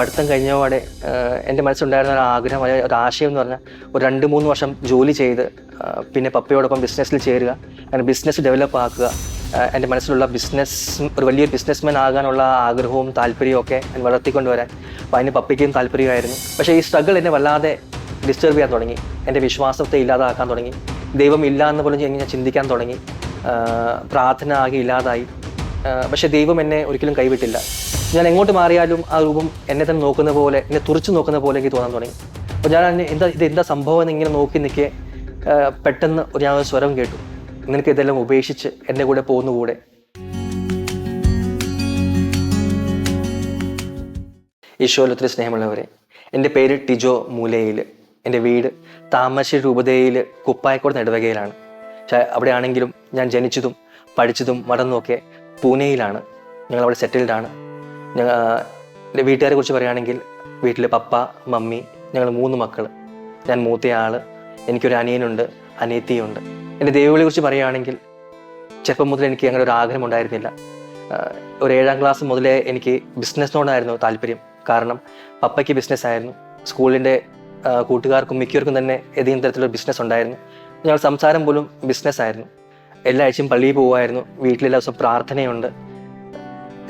പഠിത്തം കഴിഞ്ഞപാടെ എന്റെ മനസ്സിലുണ്ടായിരുന്ന ഒരു ആഗ്രഹം അതായത് ഒരു ആശയം എന്ന് പറഞ്ഞാൽ ഒരു രണ്ട് മൂന്ന് വർഷം ജോലി ചെയ്ത് പിന്നെ പപ്പയോടൊപ്പം ബിസിനസ്സിൽ ചേരുക അങ്ങനെ ബിസിനസ് ഡെവലപ്പ് ആക്കുക എന്റെ മനസ്സിലുള്ള ബിസിനസ് ഒരു വലിയൊരു ബിസിനസ്മാൻ ആകാനുള്ള ആഗ്രഹവും താല്പര്യവും ഒക്കെ വളർത്തിക്കൊണ്ടുവരാൻ അപ്പോൾ അതിന് പപ്പയ്ക്കും താല്പര്യമായിരുന്നു. പക്ഷേ ഈ സ്ട്രഗിൾ എന്നെ വല്ലാതെ ഡിസ്റ്റർബ് ചെയ്യാൻ തുടങ്ങി. എന്റെ വിശ്വാസത്തെ ഇല്ലാതാക്കാൻ തുടങ്ങി. ദൈവം ഇല്ല എന്ന് പോലും ഞാൻ ചിന്തിക്കാൻ തുടങ്ങി. പ്രാർത്ഥന ആകെ ഇല്ലാതായി. പക്ഷേ ദൈവം എന്നെ ഒരിക്കലും കൈവിട്ടില്ല. ഞാൻ എങ്ങോട്ട് മാറിയാലും ആ രൂപം എന്നെ തന്നെ നോക്കുന്ന പോലെ എന്നെ തുറച്ചു നോക്കുന്ന പോലെ എനിക്ക് തോന്നാൻ തുടങ്ങി. അപ്പോൾ ഞാൻ എന്താ ഇത് എന്താ സംഭവം എന്ന് ഇങ്ങനെ നോക്കി നിൽക്കെ പെട്ടെന്ന് ഒരു ഞാൻ സ്വരം കേട്ടു. നിനക്ക് ഇതെല്ലാം ഉപേക്ഷിച്ച് എന്റെ കൂടെ പോകുന്ന കൂടെ. ഈശോയിൽ ഒത്തിരി സ്നേഹമുള്ളവരെ എന്റെ പേര് ടിജോ മൂലയിൽ എന്റെ വീട് താമരശ്ശേരി രൂപതയിൽ കുപ്പായക്കോട് നെടുവകയിലാണ്. പക്ഷേ അവിടെ ആണെങ്കിലും ഞാൻ ജനിച്ചതും പഠിച്ചതും വളർന്നതുമൊക്കെ പൂനെയിലാണ്. ഞങ്ങൾ അവിടെ സെറ്റിൽഡ് ആണ് ഞങ്ങൾ എന്റെ വീട്ടുകാരെ കുറിച്ച് പറയുകയാണെങ്കിൽ വീട്ടിൽ പപ്പ മമ്മി ഞങ്ങൾ മൂന്ന് മക്കൾ ഞാൻ മൂത്തയാൾ എനിക്കൊരു അനിയനുണ്ട് അനിയത്തിയുണ്ട്. എന്റെ ദൈവങ്ങളെ കുറിച്ച് പറയുകയാണെങ്കിൽ ചെറുപ്പം മുതൽ എനിക്ക് അങ്ങനെ ഒരു ആഗ്രഹം ഉണ്ടായിരുന്നില്ല. ഒരു ഏഴാം ക്ലാസ് മുതലേ എനിക്ക് ബിസിനസ്സിനോടായിരുന്നു താല്പര്യം. കാരണം പപ്പയ്ക്ക് ബിസിനസ് ആയിരുന്നു. സ്കൂളിന്റെ കൂട്ടുകാർക്കും മിക്കവർക്കും തന്നെ ഏതെങ്കിലും തരത്തിലുള്ള ബിസിനസ് ഉണ്ടായിരുന്നു. ഞങ്ങൾ സംസാരം പോലും ബിസിനസ് ആയിരുന്നു. എല്ലാ ആഴ്ചയും പള്ളിയിൽ പോകുമായിരുന്നു വീട്ടിലെല്ലാ ദിവസവും പ്രാർത്ഥനയുണ്ട്.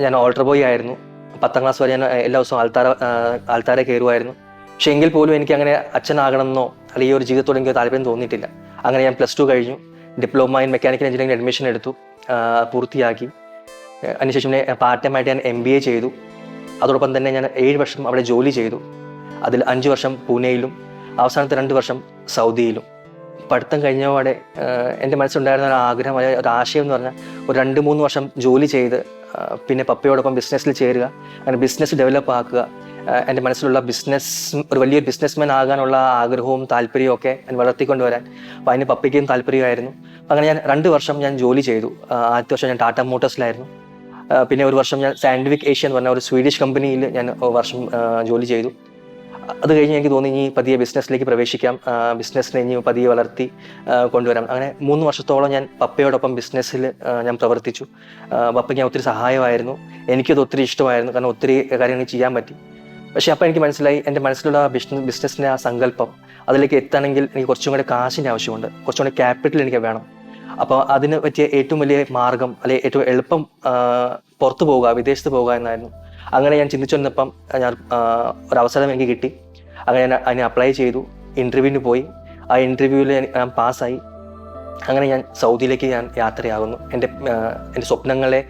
ഞാൻ ഓൾട്ടർ ബോയ് ആയിരുന്നു. പത്താം ക്ലാസ് വരെ ഞാൻ എല്ലാ ദിവസവും ആൾത്താര ആൾത്താരെ കയറുമായിരുന്നു പക്ഷെ എങ്കിൽ പോലും എനിക്ക് അങ്ങനെ അച്ഛനാകണമെന്നോ അല്ലെങ്കിൽ ഈ ഒരു ജീവിതത്തോട് എനിക്ക് താല്പര്യം തോന്നിയിട്ടില്ല. അങ്ങനെ ഞാൻ പ്ലസ് ടു കഴിഞ്ഞു. Diploma in mechanical engineering admission എടുത്തു. പൂർത്തിയാക്കി. അതിനുശേഷം പാർട്ട് ടൈം ആയിട്ട് ഞാൻ എം ബി എ ചെയ്തു. അതോടൊപ്പം തന്നെ ഞാൻ ഏഴ് വർഷം അവിടെ ജോലി ചെയ്തു. അതിൽ അഞ്ച് വർഷം പൂനെയിലും അവസാനത്തെ രണ്ട് വർഷം സൗദിയിലും. പഠിത്തം കഴിഞ്ഞപാടെ എന്റെ മനസ്സിലുണ്ടായിരുന്ന ഒരു ആഗ്രഹം അല്ലെങ്കിൽ ഒരു ആശയം എന്ന് പറഞ്ഞാൽ ഒരു രണ്ട് മൂന്ന് വർഷം ജോലി ചെയ്ത് പിന്നെ പപ്പയോടൊപ്പം ബിസിനസ്സിൽ ചേരുക അങ്ങനെ ബിസിനസ് ഡെവലപ്പ് ആക്കുക എന്റെ മനസ്സിലുള്ള ബിസിനസ് ഒരു വലിയൊരു ബിസിനസ്മാൻ ആകാനുള്ള ആഗ്രഹവും താല്പര്യവും ഒക്കെ ഞാൻ വളർത്തിക്കൊണ്ടുവരാൻ അപ്പോൾ അതിന് പപ്പയ്ക്കും താല്പര്യമായിരുന്നു. അങ്ങനെ ഞാൻ രണ്ട് വർഷം ഞാൻ ജോലി ചെയ്തു. ആദ്യത്തെ വർഷം ഞാൻ ടാറ്റ മോട്ടോഴ്സിലായിരുന്നു. പിന്നെ ഒരു വർഷം ഞാൻ സാൻഡ്വിക് ഏഷ്യ എന്ന് പറഞ്ഞ ഒരു സ്വീഡിഷ് കമ്പനിയിൽ ഞാൻ വർഷം ജോലി ചെയ്തു. അത് കഴിഞ്ഞ് എനിക്ക് തോന്നി ഇനി പതിയെ ബിസിനസ്സിലേക്ക് പ്രവേശിക്കാം. ബിസിനസ്സിനെ ഇനി പതിയെ വളർത്തി കൊണ്ടുവരാം. അങ്ങനെ മൂന്ന് വർഷത്തോളം ഞാൻ പപ്പയോടൊപ്പം ബിസിനസ്സിൽ ഞാൻ പ്രവർത്തിച്ചു. പപ്പയ്ക്ക് ഞാൻ ഒത്തിരി സഹായമായിരുന്നു. എനിക്കത് ഒത്തിരി ഇഷ്ടമായിരുന്നു. കാരണം ഒത്തിരി കാര്യങ്ങൾ ചെയ്യാൻ പറ്റി. പക്ഷേ അപ്പം എനിക്ക് മനസ്സിലായി എന്റെ മനസ്സിലുള്ള ബിസിനസ് ബിസിനസ്സിന്റെ ആ സങ്കല്പം അതിലേക്ക് എത്തണമെങ്കിൽ എനിക്ക് കുറച്ചും കൂടെ കാശിന്റെ ആവശ്യമുണ്ട്. കുറച്ചും കൂടെ ക്യാപിറ്റൽ എനിക്ക് വേണം. അപ്പോൾ അതിന് പറ്റിയ ഏറ്റവും വലിയ മാർഗം അല്ലെങ്കിൽ ഏറ്റവും എളുപ്പം പുറത്തു പോവുക വിദേശത്ത് പോവുക എന്നായിരുന്നു. അങ്ങനെ ഞാൻ ചിന്തിച്ചു വന്നപ്പം ഞാൻ ഒരു അവസരം എനിക്ക് കിട്ടി. അങ്ങനെ ഞാൻ അതിന് അപ്ലൈ ചെയ്തു. ഇന്റർവ്യൂവിന് പോയി. ആ ഇന്റർവ്യൂവിൽ ഞാൻ പാസ്സായി. അങ്ങനെ ഞാൻ സൗദിയിലേക്ക് ഞാൻ യാത്രയാകുന്നു. എന്റെ എന്റെ സ്വപ്നങ്ങളെ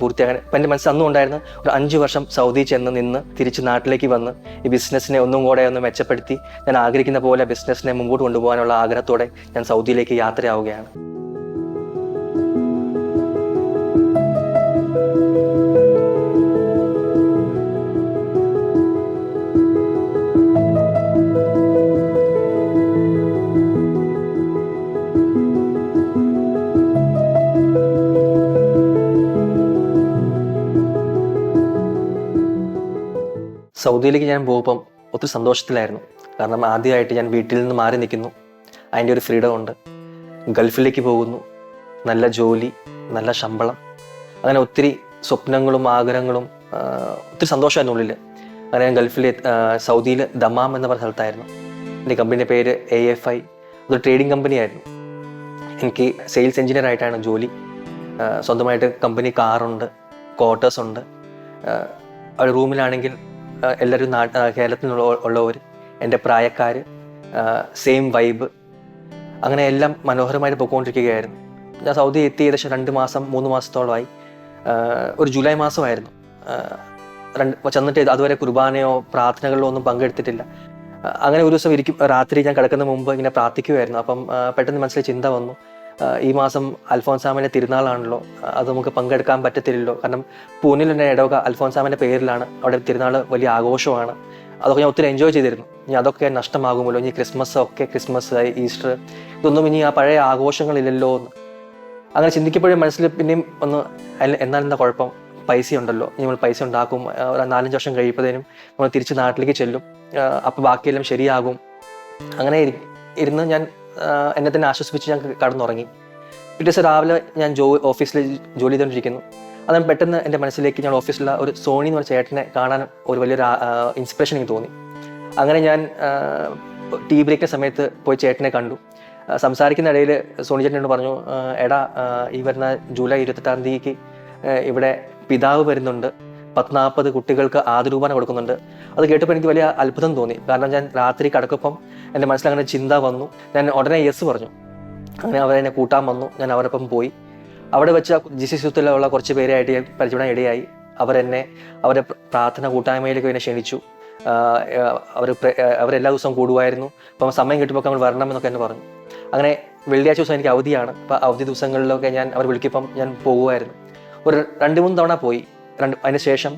പൂർത്തിയാകാൻ ഇപ്പം എന്റെ മനസ്സിൽ അന്നും ഉണ്ടായിരുന്നു ഒരു അഞ്ച് വർഷം സൗദി ചെന്ന് നിന്ന് തിരിച്ച് നാട്ടിലേക്ക് വന്ന് ഈ ബിസിനസ്സിനെ ഒന്നും കൂടെ ഒന്ന് മെച്ചപ്പെടുത്തി ഞാൻ ആഗ്രഹിക്കുന്ന പോലെ ബിസിനസ്സിനെ മുമ്പോട്ട് കൊണ്ടുപോകാനുള്ള ആഗ്രഹത്തോടെ ഞാൻ സൗദിയിലേക്ക് യാത്രയാവുകയാണ്. സൗദിയിലേക്ക് ഞാൻ പോകുമ്പം ഒത്തിരി സന്തോഷത്തിലായിരുന്നു. കാരണം ആദ്യമായിട്ട് ഞാൻ വീട്ടിൽ നിന്ന് മാറി നിൽക്കുന്നു. അതിന്റെ ഒരു ഫ്രീഡം ഉണ്ട്. ഗൾഫിലേക്ക് പോകുന്നു. നല്ല ജോലി നല്ല ശമ്പളം. അങ്ങനെ ഒത്തിരി സ്വപ്നങ്ങളും ആഗ്രഹങ്ങളും ഒത്തിരി സന്തോഷമായിരുന്നു ഉള്ളിൽ അങ്ങനെ ഞാൻ ഗൾഫിലെ സൗദിയിൽ ദമാം എന്ന പറഞ്ഞ സ്ഥലത്തായിരുന്നു. എന്റെ കമ്പനിയുടെ പേര് എ എഫ് ഐ അതൊരു ട്രേഡിംഗ് കമ്പനിയായിരുന്നു. എനിക്ക് സെയിൽസ് എഞ്ചിനീയർ ആയിട്ടാണ് ജോലി. സ്വന്തമായിട്ട് കമ്പനി കാറുണ്ട് ക്വാർട്ടേഴ്സ് ഉണ്ട്. അവിടെ റൂമിലാണെങ്കിൽ എല്ലാവരും നാ കേരളത്തിൽ നിന്നുള്ള ഉള്ളവർ എന്റെ പ്രായക്കാർ സെയിം വൈബ് അങ്ങനെ എല്ലാം മനോഹരമായിട്ട് പോയിക്കൊണ്ടിരിക്കുകയായിരുന്നു ഞാൻ സൗദി എത്തി ഏകദേശം രണ്ട് മാസം മൂന്ന് മാസത്തോളമായി. ഒരു ജൂലൈ മാസമായിരുന്നു. ചെന്നിട്ട് അതുവരെ കുർബാനയോ പ്രാർത്ഥനകളിലോ ഒന്നും പങ്കെടുത്തിട്ടില്ല. അങ്ങനെ ഒരു ദിവസം ഇരിക്കും രാത്രി ഞാൻ കിടക്കുന്ന മുമ്പ് ഇങ്ങനെ പ്രാർത്ഥിക്കുമായിരുന്നു അപ്പം പെട്ടെന്ന് മനസ്സിൽ ചിന്ത വന്നു. ഈ മാസം അൽഫോൻസാമിന്റെ തിരുനാളാണല്ലോ. അത് നമുക്ക് പങ്കെടുക്കാൻ പറ്റത്തില്ലല്ലോ. കാരണം തന്നെ ഇടവക അൽഫോൻസാമിന്റെ പേരിലാണ്. അവിടെ തിരുനാൾ വലിയ ആഘോഷമാണ്. അതൊക്കെ ഞാൻ ഒത്തിരി എൻജോയ് ചെയ്തിരുന്നു. ഇനി അതൊക്കെ നഷ്ടമാകുമല്ലോ. ഇനി ക്രിസ്മസ് ഒക്കെ ക്രിസ്മസ് ഈസ്റ്റർ ഇതൊന്നും ഇനി ആ പഴയ ആഘോഷങ്ങളില്ലല്ലോ എന്ന് അങ്ങനെ ചിന്തിക്കപ്പോഴേ മനസ്സിൽ പിന്നെയും ഒന്ന് എന്നാൽ എന്താ കുഴപ്പം? പൈസ ഉണ്ടല്ലോ നമ്മൾ പൈസ ഉണ്ടാക്കും. നാലഞ്ച് വർഷം കഴിയുമ്പോഴത്തേനും നമ്മൾ തിരിച്ച് നാട്ടിലേക്ക് ചെല്ലും. അപ്പോൾ ബാക്കിയെല്ലാം ശരിയാകും. അങ്ങനെ ഇരി- ഇരുന്ന് ഞാൻ എന്നെ തന്നെ ആശ്വസിപ്പിച്ച് ഞാൻ കടന്നുറങ്ങി. പിറ്റേ ദിവസം രാവിലെ ഞാൻ ജോ ഓഫീസിൽ ജോലി ചെയ്തുകൊണ്ടിരിക്കുന്നു. അതാണ് പെട്ടെന്ന് എന്റെ മനസ്സിലേക്ക് ഞാൻ ഓഫീസിലുള്ള ഒരു സോണി എന്ന് പറഞ്ഞ ചേട്ടനെ കാണാൻ ഒരു വലിയൊരു ഇൻസ്പിറേഷൻ എനിക്ക് തോന്നി. അങ്ങനെ ഞാൻ ടീ ബ്രേക്കിന്റെ സമയത്ത് പോയി ചേട്ടനെ കണ്ടു. സംസാരിക്കുന്ന ഇടയിൽ സോണി ചേട്ടനോട് പറഞ്ഞു എടാ ഈ വരുന്ന ജൂലൈ ഇരുപത്തെട്ടാം തീയതിക്ക് ഇവിടെ പിതാവ് വരുന്നുണ്ട്. പത്ത് നാൽപ്പത് കുട്ടികൾക്ക് ആദരൂപന കൊടുക്കുന്നുണ്ട്. അത് കേട്ടപ്പോൾ എനിക്ക് വലിയ അത്ഭുതം തോന്നി. കാരണം ഞാൻ രാത്രി കടക്കപ്പം എന്റെ മനസ്സിൽ അങ്ങനെ ചിന്ത വന്നു. ഞാൻ ഉടനെ യെസ് പറഞ്ഞു. അങ്ങനെ അവരെന്നെ കൂട്ടാൻ വന്നു. ഞാൻ അവരൊപ്പം പോയി. അവിടെ വെച്ച് ജിസി സുത്തിലുള്ള കുറച്ച് പേരായിട്ട് ഞാൻ പരിചയപ്പെടാൻ ഇടയായി. അവരെന്നെ അവരെ പ്ര- പ്രാർത്ഥന കൂട്ടായ്മയിലേക്ക് എന്നെ ക്ഷണിച്ചു. അവർ അവരെല്ലാ ദിവസവും കൂടുമായിരുന്നു. അപ്പം സമയം കിട്ടുമ്പോൾ നമ്മൾ വരണമെന്നൊക്കെ എന്നെ പറഞ്ഞു. അങ്ങനെ വെള്ളിയാഴ്ച ദിവസം എനിക്ക് അവധിയാണ്. അപ്പോൾ അവധി ദിവസങ്ങളിലൊക്കെ ഞാൻ അവർ വിളിക്കിപ്പം ഞാൻ പോകുമായിരുന്നു. ഒരു രണ്ട് മൂന്ന് തവണ പോയി. രണ്ട് അതിന് ശേഷം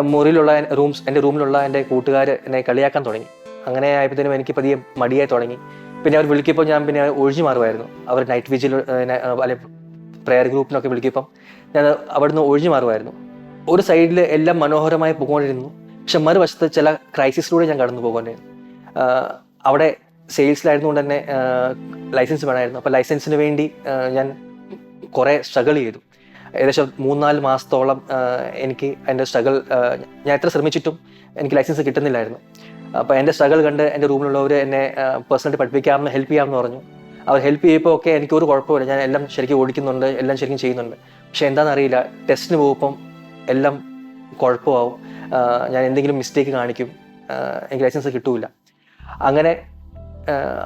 മുറിയിലുള്ള റൂംസ് എന്റെ റൂമിലുള്ള എന്റെ കൂട്ടുകാർ എന്നെ കളിയാക്കാൻ തുടങ്ങി. അങ്ങനെ ആയപ്പോഴത്തേനും എനിക്ക് പതിയെ മടിയായി തുടങ്ങി. പിന്നെ അവർ വിളിക്കുമ്പോൾ ഞാൻ പിന്നെ ഒഴിഞ്ഞു മാറുമായിരുന്നു. അവർ നൈറ്റ് വിജിൽ അല്ലെ പ്രെയർ ഗ്രൂപ്പിനൊക്കെ വിളിക്കുമ്പം ഞാൻ അവിടുന്ന് ഒഴിഞ്ഞു മാറുമായിരുന്നു. ഒരു സൈഡിൽ എല്ലാം മനോഹരമായി പോകേണ്ടിരുന്നു പക്ഷെ മറുവശത്ത് ചില ക്രൈസിസിലൂടെ ഞാൻ കടന്നു പോകേണ്ടിരുന്നു അവിടെ സെയിൽസിലായിരുന്നുകൊണ്ട് തന്നെ ലൈസൻസ് വേണമായിരുന്നു. അപ്പോൾ ലൈസൻസിന് വേണ്ടി ഞാൻ കുറേ സ്ട്രഗിൾ ചെയ്തു. ഏകദേശം മൂന്നാൽ മാസത്തോളം എനിക്ക് എന്റെ സ്ട്രഗിൾ ഞാൻ എത്ര ശ്രമിച്ചിട്ടും എനിക്ക് ലൈസൻസ് കിട്ടുന്നില്ലായിരുന്നു. അപ്പോൾ എന്റെ സ്ട്രഗിൾ കണ്ട് എന്റെ റൂമിലുള്ളവർ എന്നെ പേഴ്സണലി പഠിപ്പിക്കാമെന്ന് ഹെൽപ്പ് ചെയ്യാമെന്ന് പറഞ്ഞു. അവർ ഹെൽപ്പ് ചെയ്യുമ്പോൾ ഒക്കെ എനിക്ക് ഒരു കുഴപ്പമില്ല ഞാൻ എല്ലാം ശരിക്കും ഓടിക്കുന്നുണ്ട് എല്ലാം ശരിക്കും ചെയ്യുന്നുണ്ട്. പക്ഷെ എന്താണെന്നറിയില്ല ടെസ്റ്റിന് പോകുമ്പം എല്ലാം കുഴപ്പമാവും. ഞാൻ എന്തെങ്കിലും മിസ്റ്റേക്ക് കാണിക്കും. എനിക്ക് ലൈസൻസ് കിട്ടൂല. അങ്ങനെ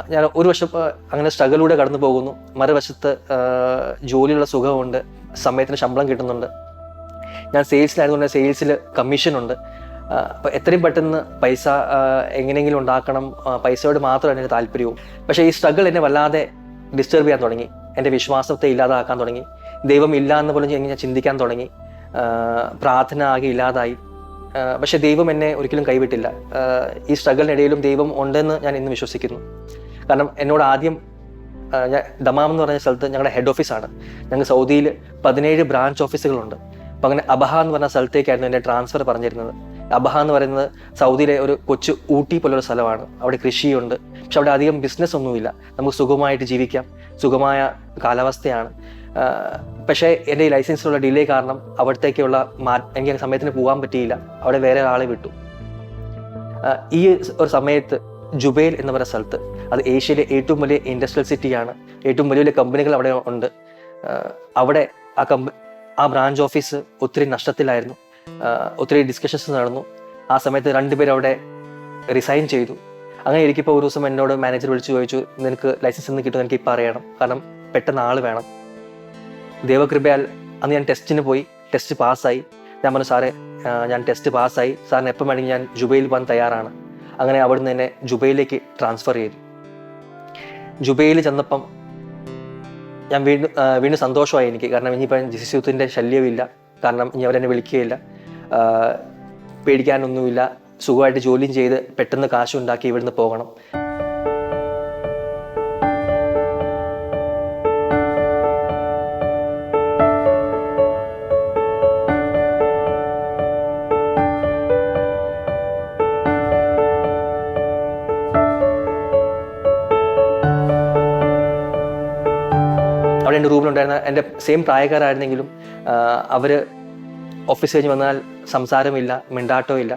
ഞാൻ ഒരു വശം അങ്ങനെ സ്ട്രഗിളിലൂടെ കടന്നു പോകുന്നു. മറുവശത്ത് ജോലിയുള്ള സുഖമുണ്ട് സമയത്തിന് ശമ്പളം കിട്ടുന്നുണ്ട്. ഞാൻ സെയിൽസിലായതുകൊണ്ട് സെയിൽസിൽ കമ്മീഷനുണ്ട് അപ്പോൾ എത്രയും പെട്ടെന്ന് പൈസ എങ്ങനെയെങ്കിലും ഉണ്ടാക്കണം. പൈസയോട് മാത്രമാണ് എന്റെ താല്പര്യവും. പക്ഷേ ഈ സ്ട്രഗിൾ എന്നെ വല്ലാതെ ഡിസ്റ്റർബ് ചെയ്യാൻ തുടങ്ങി. എന്റെ വിശ്വാസത്തെ ഇല്ലാതാക്കാൻ തുടങ്ങി. ദൈവം ഇല്ല എന്ന് പോലും ഞാൻ ചിന്തിക്കാൻ തുടങ്ങി. പ്രാർത്ഥന ആകെ ഇല്ലാതായി. പക്ഷെ ദൈവം എന്നെ ഒരിക്കലും കൈവിട്ടില്ല. ഈ സ്ട്രഗിളിനിടയിലും ദൈവം ഉണ്ടെന്ന് ഞാൻ ഇന്ന് വിശ്വസിക്കുന്നു. കാരണം എന്നോട് ആദ്യം ഞാൻ ദമാം എന്ന് പറഞ്ഞ സ്ഥലത്ത് ഞങ്ങളുടെ ഹെഡ് ഓഫീസാണ്. ഞങ്ങൾ സൗദിയിൽ പതിനേഴ് ബ്രാഞ്ച് ഓഫീസുകളുണ്ട്. അപ്പം അങ്ങനെ അബഹ എന്ന് പറഞ്ഞ സ്ഥലത്തേക്കായിരുന്നു എന്റെ ട്രാൻസ്ഫർ പറഞ്ഞിരുന്നത്. അബഹ എന്ന് പറയുന്നത് സൗദിയിലെ ഒരു കൊച്ചു ഊട്ടി പോലൊരു സ്ഥലമാണ്. അവിടെ കൃഷിയുണ്ട്. പക്ഷെ അവിടെ അധികം ബിസിനസ് ഒന്നുമില്ല നമുക്ക് സുഖമായിട്ട് ജീവിക്കാം. സുഖമായ കാലാവസ്ഥയാണ്. പക്ഷേ എന്റെ ഈ ലൈസൻസിലുള്ള ഡിലേ കാരണം അവിടത്തേക്കുള്ള മാ എനിക്ക് സമയത്തിന് പോകാൻ പറ്റിയില്ല. അവിടെ വേറെ ഒരാളെ വിട്ടു. ഈ ഒരു സമയത്ത് ജുബൈൽ എന്ന് പറയുന്ന സ്ഥലത്ത് അത് ഏഷ്യയിലെ ഏറ്റവും വലിയ ഇൻഡസ്ട്രിയൽ സിറ്റിയാണ് ഏറ്റവും വലിയ വലിയ കമ്പനികൾ അവിടെ ഉണ്ട്. അവിടെ ആ കമ്പ ആ ബ്രാഞ്ച് ഓഫീസ് ഒത്തിരി നഷ്ടത്തിലായിരുന്നു. ഒത്തിരി ഡിസ്കഷൻസ് നടന്നു. ആ സമയത്ത് രണ്ടുപേരും അവിടെ റിസൈൻ ചെയ്തു. അങ്ങനെ ഇരിക്കുമ്പോൾ ഒരു ദിവസം എന്നോട് മാനേജർ വിളിച്ചു ചോദിച്ചു നിനക്ക് ലൈസൻസ് എന്ന് കിട്ടും എനിക്ക് ഇപ്പം അറിയണം. കാരണം പെട്ടെന്ന് ആൾ വേണം. ദൈവകൃപയാൽ അന്ന് ഞാൻ ടെസ്റ്റിന് പോയി. ടെസ്റ്റ് പാസ്സായി. ഞാൻ പറഞ്ഞു സാറേ ഞാൻ ടെസ്റ്റ് പാസ്സായി. സാറിന് എപ്പം വേണമെങ്കിൽ ഞാൻ ജുബൈയിൽ പോകാൻ തയ്യാറാണ്. അങ്ങനെ അവിടുന്ന് എന്നെ ജുബൈയിലേക്ക് ട്രാൻസ്ഫർ ചെയ്തു. ജുബൈയിൽ ചെന്നപ്പം ഞാൻ വീണ്ടും വീണ്ടും സന്തോഷമായി എനിക്ക്. കാരണം ഇനിയിപ്പം ജിസിസുത്തിന്റെ ശല്യമില്ല കാരണം ഇനി അവരെന്നെ വിളിക്കുകയില്ല. പേടിക്കാനൊന്നുമില്ല. സുഖമായിട്ട് ജോലിയും ചെയ്ത് പെട്ടെന്ന് കാശുണ്ടാക്കി ഇവിടുന്ന് പോകണം. എന്റെ സെയിം പ്രായക്കാരായിരുന്നെങ്കിലും അവർ ഓഫീസ് കഴിഞ്ഞ് വന്നാൽ സംസാരമില്ല മിണ്ടാട്ടോ ഇല്ല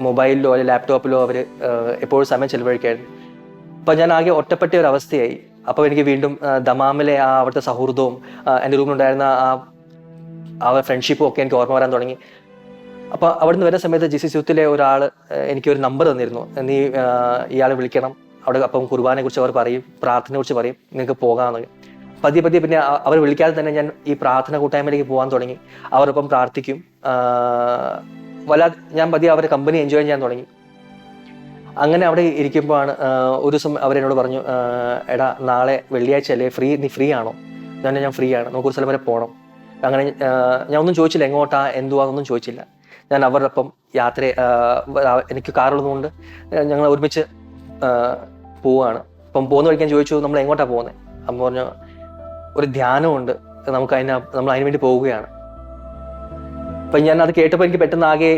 മൊബൈലിലോ അല്ലെങ്കിൽ ലാപ്ടോപ്പിലോ അവർ എപ്പോഴും സമയം ചെലവഴിക്കായിരുന്നു. അപ്പം ഞാൻ ആകെ ഒറ്റപ്പെട്ട ഒരു അവസ്ഥയായി. അപ്പോൾ എനിക്ക് വീണ്ടും ദമാമിലെ ആ അവിടുത്തെ സൗഹൃദവും എന്റെ റൂമിലുണ്ടായിരുന്ന ആ ആ ഫ്രണ്ട്ഷിപ്പും ഒക്കെ എനിക്ക് ഓർമ്മ വരാൻ തുടങ്ങി. അപ്പോൾ അവിടുന്ന് വരുന്ന സമയത്ത് ജി സി സ്യൂത്തിലെ ഒരാൾ എനിക്കൊരു നമ്പർ തന്നിരുന്നു. നീ ഇയാളെ വിളിക്കണം. അവിടെ അപ്പം കുർബാനെ കുറിച്ച് അവർ പറയും പ്രാർത്ഥനയെ കുറിച്ച് പറയും നിങ്ങൾക്ക് പോകാമെന്ന് പതിയെ പതിയെ പിന്നെ അവർ വിളിക്കാതെ തന്നെ ഞാൻ ഈ പ്രാർത്ഥന കൂട്ടായ്മയിലേക്ക് പോകാൻ തുടങ്ങി. അവരൊപ്പം പ്രാർത്ഥിക്കും. വല്ല ഞാൻ പതിയെ അവരുടെ കമ്പനി എൻജോയ് ചെയ്യാൻ തുടങ്ങി. അങ്ങനെ അവിടെ ഇരിക്കുമ്പോഴാണ് ഒരു ദിവസം അവരെന്നോട് പറഞ്ഞു എടാ നാളെ വെള്ളിയാഴ്ച അല്ലേ ഫ്രീ നീ ഫ്രീ ആണോ? ഞാൻ ഞാൻ ഫ്രീ ആണ്. നമുക്കൊരു സ്ഥലം വരെ പോകണം അങ്ങനെ ഞാൻ ഒന്നും ചോദിച്ചില്ല എങ്ങോട്ടാ? എന്തുവാ? എന്തുവാന്നൊന്നും ചോദിച്ചില്ല. ഞാൻ അവരുടെ ഒപ്പം യാത്ര എനിക്ക് കാറുള്ളതുകൊണ്ട് ഞങ്ങൾ ഒരുമിച്ച് പോവുകയാണ് അപ്പം പോകുന്ന വഴിക്ക് ഞാൻ ചോദിച്ചു നമ്മൾ എങ്ങോട്ടാണ് പോകുന്നത് അമ്മ പറഞ്ഞു ഒരു ധ്യാനമുണ്ട്. നമുക്ക് അതിന് നമ്മൾ അതിന് വേണ്ടി പോവുകയാണ് അപ്പം ഞാൻ അത് കേട്ടപ്പോൾ എനിക്ക് പെട്ടെന്ന് ആകെ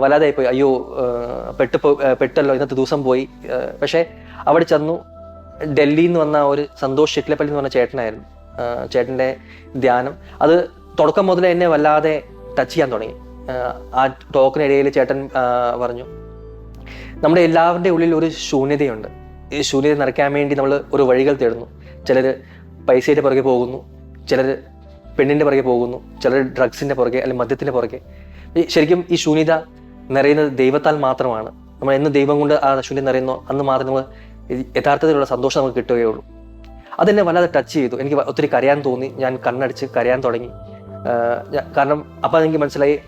വല്ലാതായി പോയി. അയ്യോ പെട്ട് പെട്ടല്ലോ. ഇന്നത്തെ ദിവസം പോയി. പക്ഷേ അവിടെ ചെന്നു. ഡൽഹിയിൽ നിന്ന് വന്ന ഒരു സന്തോഷ് ചിറ്റിലപ്പള്ളി എന്ന് പറഞ്ഞ ചേട്ടനായിരുന്നു. ചേട്ടന്റെ ധ്യാനം. അത് തുടക്കം മുതൽ എന്നെ വല്ലാതെ ടച്ച് ചെയ്യാൻ തുടങ്ങി. ആ ടോക്കിനിടയിൽ ചേട്ടൻ പറഞ്ഞു നമ്മുടെ എല്ലാവരുടെ ഉള്ളിൽ ഒരു ശൂന്യതയുണ്ട്. ഈ ശൂന്യത നിറയ്ക്കാൻ വേണ്ടി നമ്മൾ ഒരു വഴികൾ തേടുന്നു. ചിലർ പൈസയുടെ പുറകെ പോകുന്നു. ചിലർ പെണ്ണിന്റെ പുറകെ പോകുന്നു. ചിലർ ഡ്രഗ്സിന്റെ പുറകെ അല്ലെങ്കിൽ മദ്യത്തിന്റെ പുറകെ. ശരിക്കും ഈ ശൂന്യത നിറയുന്നത് ദൈവത്താൽ മാത്രമാണ്. നമ്മൾ എന്ന് ദൈവം കൊണ്ട് ആ ശൂന്യത നിറയുന്നോ. അന്ന് മാത്രമേ നമ്മൾ യഥാർത്ഥത്തിലുള്ള സന്തോഷം നമുക്ക് കിട്ടുകയുള്ളൂ അതെന്നെ വല്ലാതെ ടച്ച് ചെയ്തു. എനിക്ക് ഒത്തിരി കരയാൻ തോന്നി. ഞാൻ കണ്ണടിച്ച് കരയാൻ തുടങ്ങി. കാരണം അപ്പം എനിക്ക് മനസ്സിലായി.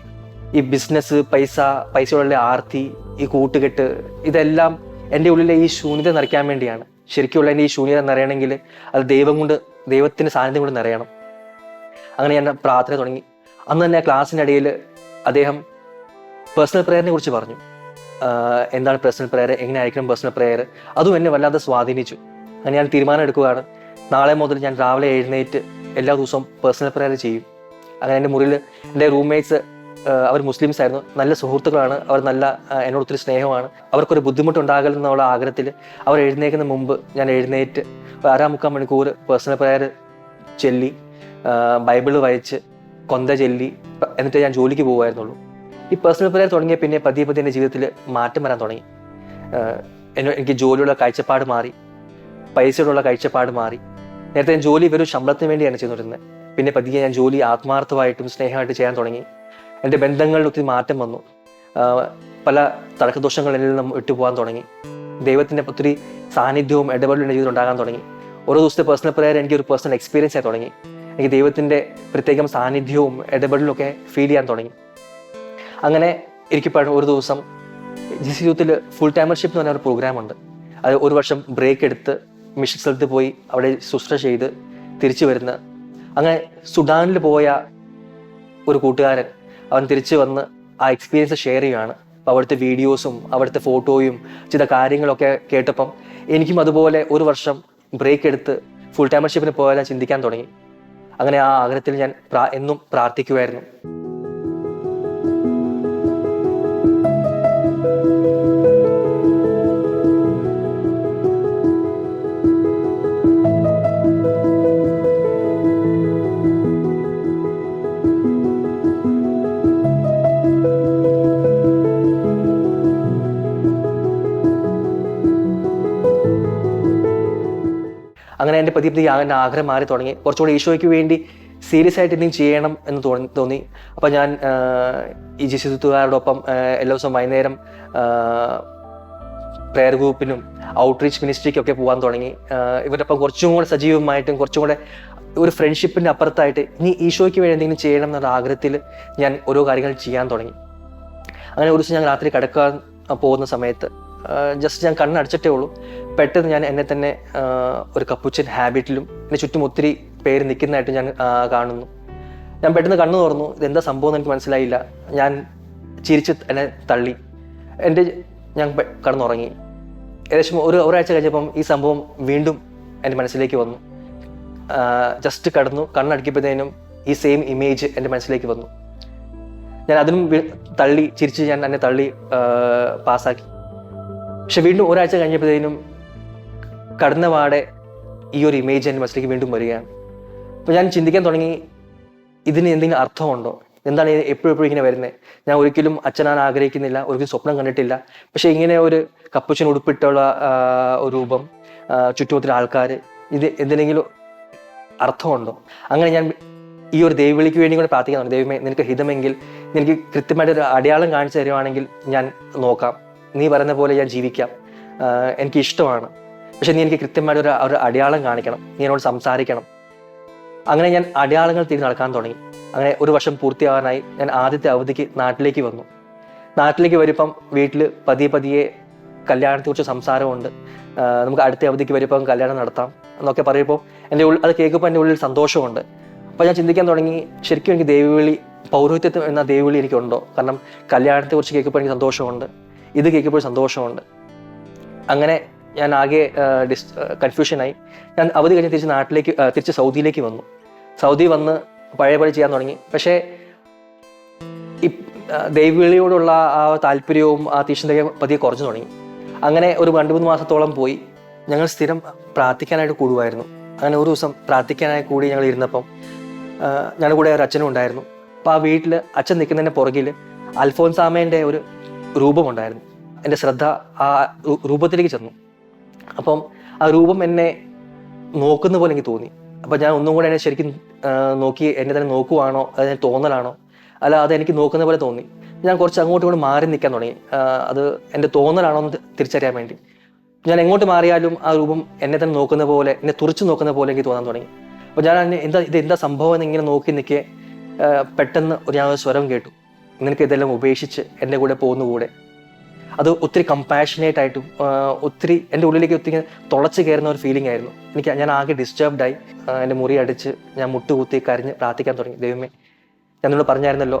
ഈ ബിസിനസ് പൈസ പൈസയുള്ള ആർത്തി ഈ കൂട്ടുകെട്ട് ഇതെല്ലാം എന്റെ ഉള്ളിലെ ഈ ശൂന്യത നിറയ്ക്കാൻ വേണ്ടിയാണ്. ശരിക്കുള്ള എന്റെ ഈ ശൂന്യത നിറയണമെങ്കിൽ അത് ദൈവം കൊണ്ട് ദൈവത്തിന്റെ സാന്നിധ്യം കൊണ്ട് നിറയണം. അങ്ങനെ ഞാൻ പ്രാർത്ഥന തുടങ്ങി. അന്ന് തന്നെ ക്ലാസ്സിന്റെ ഇടയിൽ അദ്ദേഹം പേഴ്സണൽ പ്രെയറിനെ കുറിച്ച് പറഞ്ഞു. എന്താണ് പേഴ്സണൽ പ്രെയർ എങ്ങനെ ആയിരിക്കണം പേഴ്സണൽ പ്രെയർ അതും എന്നെ വല്ലാതെ സ്വാധീനിച്ചു. അങ്ങനെ ഞാൻ തീരുമാനം എടുക്കുകയാണ്. നാളെ മുതൽ ഞാൻ രാവിലെ എഴുന്നേറ്റ് എല്ലാ ദിവസവും പേഴ്സണൽ പ്രെയർ ചെയ്യും. അങ്ങനെ എന്റെ മുറിയിൽ എന്റെ റൂംമേറ്റ്സ് അവർ മുസ്ലിംസ് ആയിരുന്നു. നല്ല സുഹൃത്തുക്കളാണ്. അവർ നല്ല എന്നോട് ഒത്തിരി സ്നേഹമാണ്. അവർക്കൊരു ബുദ്ധിമുട്ടുണ്ടാകലെന്നുള്ള ആഗ്രഹത്തിൽ അവർ എഴുന്നേക്കുന്ന മുമ്പ് ഞാൻ എഴുന്നേറ്റ് ആറാം അര മുക്കാൽ മണിക്കൂർ പേഴ്സണൽ പ്രയർ ചൊല്ലി ബൈബിൾ വായിച്ച് കൊന്ത ചൊല്ലി എന്നിട്ടേ ഞാൻ ജോലിക്ക് പോകുമായിരുന്നുള്ളൂ ഈ പേഴ്സണൽ പ്രയർ തുടങ്ങിയ പിന്നെ പതിയെ പതിയെ എന്റെ ജീവിതത്തിൽ മാറ്റം വരാൻ തുടങ്ങി. എനിക്ക് ജോലിയുള്ള കാഴ്ചപ്പാട് മാറി. പൈസയോടുള്ള കാഴ്ചപ്പാട് മാറി. നേരത്തെ ഞാൻ ജോലി വെറും ശമ്പളത്തിന് വേണ്ടിയാണ് ചെയ്തുകൊണ്ടിരുന്നത്. പിന്നെ പതിയെ ഞാൻ ജോലി ആത്മാർത്ഥമായിട്ടും സ്നേഹമായിട്ട് ചെയ്യാൻ തുടങ്ങി. എന്റെ ബന്ധങ്ങളിൽ ഒത്തിരി മാറ്റം വന്നു. പല തടക്കദോഷങ്ങൾ എന്നിൽ നിന്നും വിട്ടുപോകാൻ തുടങ്ങി. ദൈവത്തിന്റെ ഒത്തിരി സാന്നിധ്യവും ഇടപെടലും എന്റെ ജീവിതം ഉണ്ടാകാൻ തുടങ്ങി. ഓരോ ദിവസത്തെ പേഴ്സണൽ പ്രെയർ എനിക്ക് ഒരു പേഴ്സണൽ എക്സ്പീരിയൻസ് ആയി തുടങ്ങി. എനിക്ക് ദൈവത്തിന്റെ പ്രത്യേകം സാന്നിധ്യവും ഇടപെടലും ഒക്കെ ഫീൽ ചെയ്യാൻ തുടങ്ങി. അങ്ങനെ ഇരിക്കപ്പോഴും ഒരു ദിവസം ജി സി യൂത്തിൽ ഫുൾ ടൈമർഷിപ്പ് എന്ന് പറഞ്ഞ ഒരു പ്രോഗ്രാമുണ്ട് അത് ഒരു വർഷം ബ്രേക്ക് എടുത്ത് മിഷൻ സ്ഥലത്ത് പോയി അവിടെ ശുശ്രൂഷ ചെയ്ത് തിരിച്ചു വരുന്ന. അങ്ങനെ സുഡാനിൽ പോയ ഒരു കൂട്ടുകാരൻ അവൻ തിരിച്ചു വന്ന് ആ എക്സ്പീരിയൻസ് ഷെയർ ചെയ്യുകയാണ്. അപ്പോൾ അവിടുത്തെ വീഡിയോസും അവിടുത്തെ ഫോട്ടോയും ചില കാര്യങ്ങളൊക്കെ കേട്ടപ്പം എനിക്കും അതുപോലെ ഒരു വർഷം ബ്രേക്ക് എടുത്ത് ഫുൾ ടൈമർഷിപ്പിന് പോയാൽ ചിന്തിക്കാൻ തുടങ്ങി. അങ്ങനെ ആ ആഗ്രഹത്തിൽ ഞാൻ എന്നും പ്രാർത്ഥിക്കുമായിരുന്നു അങ്ങനെ എന്റെ പതിയെ പതിയെ എന്റെ ആഗ്രഹം മാറി തുടങ്ങി. കുറച്ചുകൂടി ഈശോയ്ക്ക് വേണ്ടി സീരിയസ് ആയിട്ട് എന്തെങ്കിലും ചെയ്യണം എന്ന് തോന്നി തോന്നി. അപ്പം ഞാൻ ഈ ജിസുത്തുകാരോടൊപ്പം എല്ലാ ദിവസവും വൈകുന്നേരം പ്രെയർ ഗ്രൂപ്പിനും ഔട്ട്റീച്ച് മിനിസ്ട്രിക്കൊക്കെ പോകാൻ തുടങ്ങി. ഇവരുടെ ഒപ്പം കുറച്ചും കൂടെ സജീവമായിട്ടും കുറച്ചും കൂടെ ഒരു ഫ്രണ്ട്ഷിപ്പിന്റെ അപ്പുറത്തായിട്ട് ഇനി ഈശോയ്ക്ക് വേണ്ടി എന്തെങ്കിലും ചെയ്യണം എന്നുള്ള ആഗ്രഹത്തിൽ ഞാൻ ഓരോ കാര്യങ്ങൾ ചെയ്യാൻ തുടങ്ങി. അങ്ങനെ ഒരു ദിവസം ഞാൻ രാത്രി കിടക്കാൻ പോകുന്ന സമയത്ത് ജസ്റ്റ് ഞാൻ കണ്ണടച്ചിട്ടേ ഉള്ളൂ. പെട്ടെന്ന് ഞാൻ എന്നെ തന്നെ ഒരു കപ്പുച്ചൻ ഹാബിറ്റിലും എന്നെ ചുറ്റും ഒത്തിരി പേര് നിൽക്കുന്നതായിട്ട് ഞാൻ കാണുന്നു. ഞാൻ പെട്ടെന്ന് കണ്ണു തുറന്നു. ഇതെന്താ സംഭവം എന്ന് എനിക്ക് മനസ്സിലായില്ല. ഞാൻ ചിരിച്ച് എന്നെ തള്ളി. എന്റെ ഞാൻ കടന്നുറങ്ങി. ഏകദേശം ഒരു ഒരാഴ്ച കഴിഞ്ഞപ്പം ഈ സംഭവം വീണ്ടും എന്റെ മനസ്സിലേക്ക് വന്നു. ജസ്റ്റ് കടന്നു. കണ്ണടക്കിയപ്പോഴത്തേനും ഈ സെയിം ഇമേജ് എന്റെ മനസ്സിലേക്ക് വന്നു. ഞാൻ അതിനും തള്ളി ചിരിച്ച് ഞാൻ എന്നെ തള്ളി പാസ്സാക്കി. പക്ഷെ വീണ്ടും ഒരാഴ്ച കഴിഞ്ഞപ്പോഴത്തേനും കടന്ന പാടെ ഈ ഒരു ഇമേജ് എന്റെ മനസ്സിലേക്ക് വീണ്ടും വരികയാണ്. അപ്പോൾ ഞാൻ ചിന്തിക്കാൻ തുടങ്ങി ഇതിന് എന്തെങ്കിലും അർത്ഥമുണ്ടോ? എന്താണ് എപ്പോഴും എപ്പോഴും ഇങ്ങനെ വരുന്നത്? ഞാൻ ഒരിക്കലും അച്ഛനാൻ ആഗ്രഹിക്കുന്നില്ല ഒരിക്കലും സ്വപ്നം കണ്ടിട്ടില്ല. പക്ഷെ ഇങ്ങനെ ഒരു കപ്പുച്ചൻ ഉടുപ്പിട്ടുള്ള ഒരു രൂപം ആ, ചുറ്റുമൊത്തിരി ആൾക്കാർ ഇത് എന്തിനെങ്കിലും അർത്ഥമുണ്ടോ? അങ്ങനെ ഞാൻ ഈ ഒരു ദൈവവിളിക്ക് വേണ്ടി കൂടെ പ്രാർത്ഥിക്കാറുണ്ട് ദൈവമേ നിനക്ക് ഹിതമെങ്കിൽ നിനക്ക് കൃത്യമായിട്ട് ഒരു അടയാളം കാണിച്ചു തരുവാണെങ്കിൽ ഞാൻ നോക്കാം. നീ പറയുന്ന പോലെ ഞാൻ ജീവിക്കാം. എനിക്ക് ഇഷ്ടമാണ് പക്ഷെ നീ എനിക്ക് കൃത്യമായിട്ട് ഒരു ഒരു അടയാളം കാണിക്കണം. നീ എന്നോട് സംസാരിക്കണം. അങ്ങനെ ഞാൻ അടയാളങ്ങൾ തിരി നടക്കാൻ തുടങ്ങി. അങ്ങനെ ഒരു വർഷം പൂർത്തിയാവാനായി ഞാൻ ആദ്യത്തെ അവധിക്ക് നാട്ടിലേക്ക് വന്നു. നാട്ടിലേക്ക് വരുമ്പം വീട്ടിൽ പതിയെ പതിയെ കല്യാണത്തെക്കുറിച്ച് സംസാരമുണ്ട്. നമുക്ക് അടുത്ത അവധിക്ക് വരുമ്പം കല്യാണം നടത്താം എന്നൊക്കെ പറയുമ്പോൾ എന്റെ ഉള്ളിൽ അത് കേൾക്കുമ്പോൾ എന്റെ ഉള്ളിൽ സന്തോഷമുണ്ട്. അപ്പോൾ ഞാൻ ചിന്തിക്കാൻ തുടങ്ങി ശരിക്കും എനിക്ക് ദേവിവിളി പൗരോഹിത്യത്വം എന്ന ദേവിവിളി എനിക്കുണ്ടോ? കാരണം കല്യാണത്തെക്കുറിച്ച് കേൾക്കുമ്പോൾ എനിക്ക് സന്തോഷമുണ്ട്. ഇത് കേൾക്കുമ്പോൾ സന്തോഷമുണ്ട്. അങ്ങനെ ഞാൻ ആകെ ഡിസ് കൺഫ്യൂഷനായി. ഞാൻ അവധി കഴിഞ്ഞ് തിരിച്ച് നാട്ടിലേക്ക് തിരിച്ച് സൗദിയിലേക്ക് വന്നു. സൗദി വന്ന് പഴയ പോലെ ചെയ്യാൻ തുടങ്ങി. പക്ഷേ ദൈവവിളിയോടുള്ള ആ താല്പര്യവും ആ തീഷ്ണതയും പതിയെ കുറഞ്ഞു തുടങ്ങി. അങ്ങനെ ഒരു രണ്ട് മൂന്ന് മാസത്തോളം പോയി. ഞങ്ങൾ സ്ഥിരം പ്രാർത്ഥിക്കാനായിട്ട് കൂടുമായിരുന്നു. അങ്ങനെ ഒരു ദിവസം പ്രാർത്ഥിക്കാനായി കൂടി ഞങ്ങൾ ഇരുന്നപ്പം ഞങ്ങളുടെ കൂടെ ഒരു അച്ഛനും ഉണ്ടായിരുന്നു. അപ്പോൾ ആ വീട്ടിൽ അച്ഛൻ നിൽക്കുന്നതിന്റെ പുറകിൽ അൽഫോൻസാമേന്റെ ഒരു രൂപമുണ്ടായിരുന്നു. എന്റെ ശ്രദ്ധ ആ രൂപത്തിലേക്ക് ചെന്നു. അപ്പം ആ രൂപം എന്നെ നോക്കുന്ന പോലെ എനിക്ക് തോന്നി. അപ്പം ഞാൻ ഒന്നും കൂടെ എന്നെ ശരിക്കും നോക്കി എന്നെ തന്നെ നോക്കുവാണോ അത് തോന്നലാണോ അല്ല അത് എനിക്ക് നോക്കുന്ന പോലെ തോന്നി. ഞാൻ കുറച്ച് അങ്ങോട്ടും ഇങ്ങോട്ട് മാറി നിൽക്കാൻ തുടങ്ങി. അത് എന്റെ തോന്നലാണോ എന്ന് തിരിച്ചറിയാൻ വേണ്ടി. ഞാൻ എങ്ങോട്ട് മാറിയാലും ആ രൂപം എന്നെ തന്നെ നോക്കുന്ന പോലെ എന്നെ തുറച്ചു നോക്കുന്ന പോലെ എനിക്ക് തോന്നാൻ തുടങ്ങി. അപ്പോൾ ഞാൻ എന്താ ഇത് എന്താ സംഭവം എന്ന് ഇങ്ങനെ നോക്കി നിൽക്കെ പെട്ടെന്ന് ഒരു ഞാൻ സ്വരം കേട്ടു. നിനക്ക് ഇതെല്ലാം ഉപേക്ഷിച്ച് എന്റെ കൂടെ പോകുന്ന കൂടെ അത് ഒത്തിരി കമ്പാഷനേറ്റ് ആയിട്ടും ഒത്തിരി എന്റെ ഉള്ളിലേക്ക് ഒത്തിരി തുളച്ച് കയറുന്ന ഒരു ഫീലിംഗ് ആയിരുന്നു. എനിക്ക് ഞാൻ ആകെ ഡിസ്റ്റർബ്ഡ് ആയി. എന്റെ മുറി അടിച്ച് ഞാൻ മുട്ടുകുത്തി കരഞ്ഞ് പ്രാർത്ഥിക്കാൻ തുടങ്ങി. ദൈവമേ ഞാൻ നിന്നോട് പറഞ്ഞായിരുന്നല്ലോ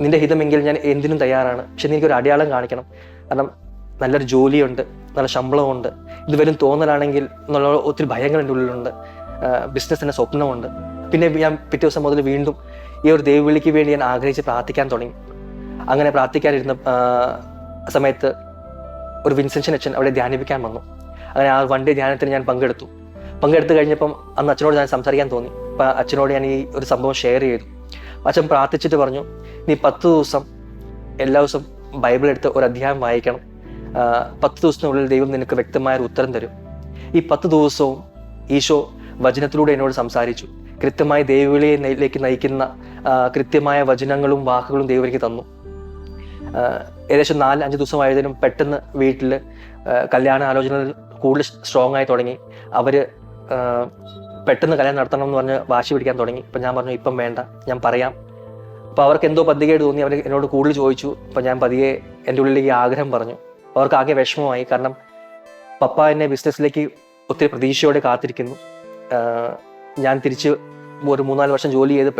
നിന്റെ ഹിതമെങ്കിൽ ഞാൻ എന്തിനും തയ്യാറാണ്. പക്ഷെ എനിക്കൊരു അടയാളം കാണിക്കണം. കാരണം നല്ലൊരു ജോലിയുണ്ട് നല്ല ശമ്പളമുണ്ട് ഇത് വരും തോന്നലാണെങ്കിൽ എന്നുള്ള ഒത്തിരി ഭയങ്ങൾ എന്റെ ഉള്ളിലുണ്ട്. ബിസിനസ്സിന്റെ സ്വപ്നമുണ്ട്. പിന്നെ ഞാൻ പിറ്റേ ദിവസം മുതൽ വീണ്ടും ഈ ഒരു ദൈവവിളിക്ക് വേണ്ടി ഞാൻ ആഗ്രഹിച്ച് പ്രാർത്ഥിക്കാൻ തുടങ്ങി. അങ്ങനെ പ്രാർത്ഥിക്കാനിരുന്ന സമയത്ത് ഒരു വിൻസെൻഷൻ അച്ഛൻ അവിടെ ധ്യാനിപ്പിക്കാൻ വന്നു. അങ്ങനെ ആ വണ്ടി ധ്യാനത്തിന് ഞാൻ പങ്കെടുത്തു. പങ്കെടുത്തു കഴിഞ്ഞപ്പം അന്ന് അച്ഛനോട് ഞാൻ സംസാരിക്കാൻ തോന്നി. അപ്പം അച്ഛനോട് ഞാൻ ഈ ഒരു സംഭവം ഷെയർ ചെയ്തു. അച്ഛൻ പ്രാർത്ഥിച്ചിട്ട് പറഞ്ഞു നീ പത്ത് ദിവസം എല്ലാ ദിവസവും ബൈബിൾ എടുത്ത് ഒരു അധ്യായം വായിക്കണം. പത്ത് ദിവസത്തിനുള്ളിൽ ദൈവം നിനക്ക് വ്യക്തമായ ഒരു ഉത്തരം തരും. ഈ പത്ത് ദിവസവും ഈശോ വചനത്തിലൂടെ എന്നോട് സംസാരിച്ചു. കൃത്യമായി ദൈവവിളിയിലേക്ക് നയിക്കുന്ന കൃത്യമായ വചനങ്ങളും വാക്കുകളും ദൈവം തന്നു. ഏകദേശം നാല് അഞ്ച് ദിവസം ആയതിനും പെട്ടെന്ന് വീട്ടിൽ കല്യാണ ആലോചനകൾ കൂടുതൽ സ്ട്രോങ് ആയി തുടങ്ങി. അവർ പെട്ടെന്ന് കല്യാണം നടത്തണം എന്ന് പറഞ്ഞ് വാശി പിടിക്കാൻ തുടങ്ങി. അപ്പം ഞാൻ പറഞ്ഞു ഇപ്പം വേണ്ട ഞാൻ പറയാം. അപ്പോൾ അവർക്ക് എന്തോ പതികേട് തോന്നി. അവർ എന്നോട് കൂടുതൽ ചോദിച്ചു. അപ്പം ഞാൻ പതിയെ എന്റെ ഉള്ളിലേക്ക് ആഗ്രഹം പറഞ്ഞു. അവർക്ക് ആകെ വിഷമമായി. കാരണം പപ്പ എന്നെ ബിസിനസ്സിലേക്ക് ഒത്തിരി പ്രതീക്ഷയോടെ കാത്തിരിക്കുന്നു. ഞാൻ തിരിച്ച് ഒരു മൂന്നാൽ വർഷം ജോലി ചെയ്ത്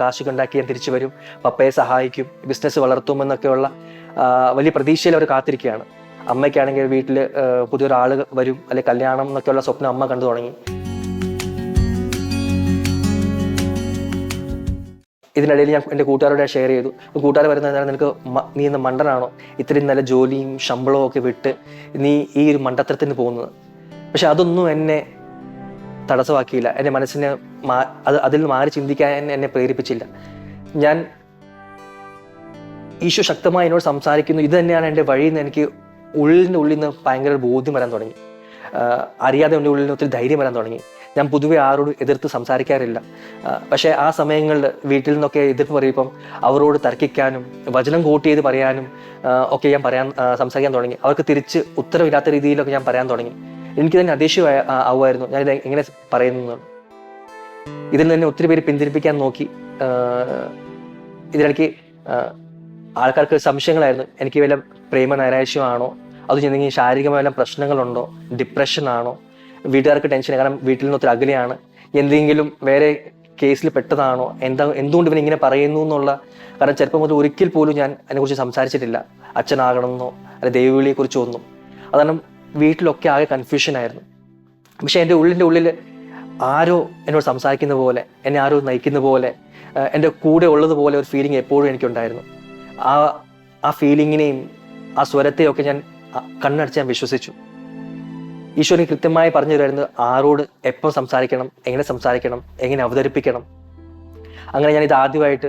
കാശൊക്കെ ഉണ്ടാക്കി ഞാൻ തിരിച്ചു വരും. പപ്പയെ സഹായിക്കും ബിസിനസ് വളർത്തുമെന്നൊക്കെയുള്ള വലിയ പ്രതീക്ഷയിൽ അവർ കാത്തിരിക്കുകയാണ്. അമ്മയ്ക്കാണെങ്കിൽ വീട്ടിൽ പുതിയൊരാൾ വരും അല്ലെ കല്യാണം എന്നൊക്കെയുള്ള സ്വപ്നം അമ്മ കണ്ടു തുടങ്ങി. ഇതിനിടയിൽ ഞാൻ എന്റെ കൂട്ടുകാരോട് ഷെയർ ചെയ്തു. കൂട്ടുകാർ വരുന്ന നേരം നിനക്ക് നീ ഇന്ന് മണ്ടനാണോ? ഇത്രയും നല്ല ജോലിയും ശമ്പളവും ഒക്കെ വിട്ട് നീ ഈ ഒരു മണ്ടത്തരത്തിന് പോകുന്നത്. പക്ഷെ അതൊന്നും എന്നെ തടസ്സമാക്കിയില്ല. എന്റെ മനസ്സിനെ മാ അത് അതിൽ മാറി ചിന്തിക്കാൻ എന്നെ പ്രേരിപ്പിച്ചില്ല. ഞാൻ ഈശോ ശക്തമായി എന്നോട് സംസാരിക്കുന്നു. ഇത് തന്നെയാണ് എന്റെ വഴിയിൽ നിന്ന് എനിക്ക് ഉള്ളിന്റെ ഉള്ളിൽ നിന്ന് ഭയങ്കര ബോധ്യം വരാൻ തുടങ്ങി. അറിയാതെ എന്റെ ഉള്ളിൽ നിന്ന് ഒത്തിരി ധൈര്യം വരാൻ തുടങ്ങി. ഞാൻ പൊതുവെ ആരോടും എതിർത്ത് സംസാരിക്കാറില്ല. പക്ഷേ ആ സമയങ്ങളിൽ വീട്ടിൽ നിന്നൊക്കെ എതിർപ്പ് പറയുമ്പം അവരോട് തർക്കിക്കാനും വചനം കോട്ട് ചെയ്ത് പറയാനും ഒക്കെ ഞാൻ പറയാൻ സംസാരിക്കാൻ തുടങ്ങി. അവർക്ക് തിരിച്ച് ഉത്തരവില്ലാത്ത രീതിയിലൊക്കെ ഞാൻ പറയാൻ തുടങ്ങി. എനിക്ക് തന്നെ അതിശയമായി ആവുമായിരുന്നു. ഞാൻ ഇത് എങ്ങനെ പറയുന്നു. ഇതിൽ നിന്ന് ഒത്തിരി പേര് പിന്തിരിപ്പിക്കാൻ നോക്കി. ഇതിനിടയ്ക്ക് ആൾക്കാർക്ക് സംശയങ്ങളായിരുന്നു. എനിക്ക് വല്ല പ്രേമ നൈരാശ്യമാണോ അത് എന്തെങ്കിലും ശാരീരികമായ വല്ല പ്രശ്നങ്ങളുണ്ടോ? ഡിപ്രഷൻ ആണോ? വീട്ടുകാർക്ക് ടെൻഷൻ കാരണം വീട്ടിൽ നിന്ന് ഒത്തിരി അകലെയാണ്. എന്തെങ്കിലും വേറെ കേസിൽ പെട്ടതാണോ? എന്താ എന്തുകൊണ്ട് ഇവൻ ഇങ്ങനെ പറയുന്നു എന്നുള്ള കാരണം ചെറുപ്പം മുതൽ ഒരിക്കൽ പോലും ഞാൻ അതിനെക്കുറിച്ച് സംസാരിച്ചിട്ടില്ല. അച്ഛനാകണമെന്നോ അല്ലെ ദൈവവിളിയെക്കുറിച്ചോ ഒന്നും. അതാണ് വീട്ടിലൊക്കെ ആകെ കൺഫ്യൂഷൻ ആയിരുന്നു. പക്ഷെ എന്റെ ഉള്ളിന്റെ ഉള്ളിൽ ആരോ എന്നോട് സംസാരിക്കുന്ന പോലെ എന്നെ ആരോ നയിക്കുന്ന പോലെ എന്റെ കൂടെ ഉള്ളതുപോലെ ഒരു ഫീലിംഗ് എപ്പോഴും എനിക്കുണ്ടായിരുന്നു. ആ ആ ഫീലിങ്ങിനെയും ആ സ്വരത്തെയും ഒക്കെ ഞാൻ കണ്ണടച്ച് ഞാൻ വിശ്വസിച്ചു. ഈശ്വരൻ കൃത്യമായി പറഞ്ഞു തരുന്നത് ആരോട് എപ്പോൾ സംസാരിക്കണം എങ്ങനെ സംസാരിക്കണം എങ്ങനെ അവതരിപ്പിക്കണം. അങ്ങനെ ഞാൻ ഇത് ആദ്യമായിട്ട്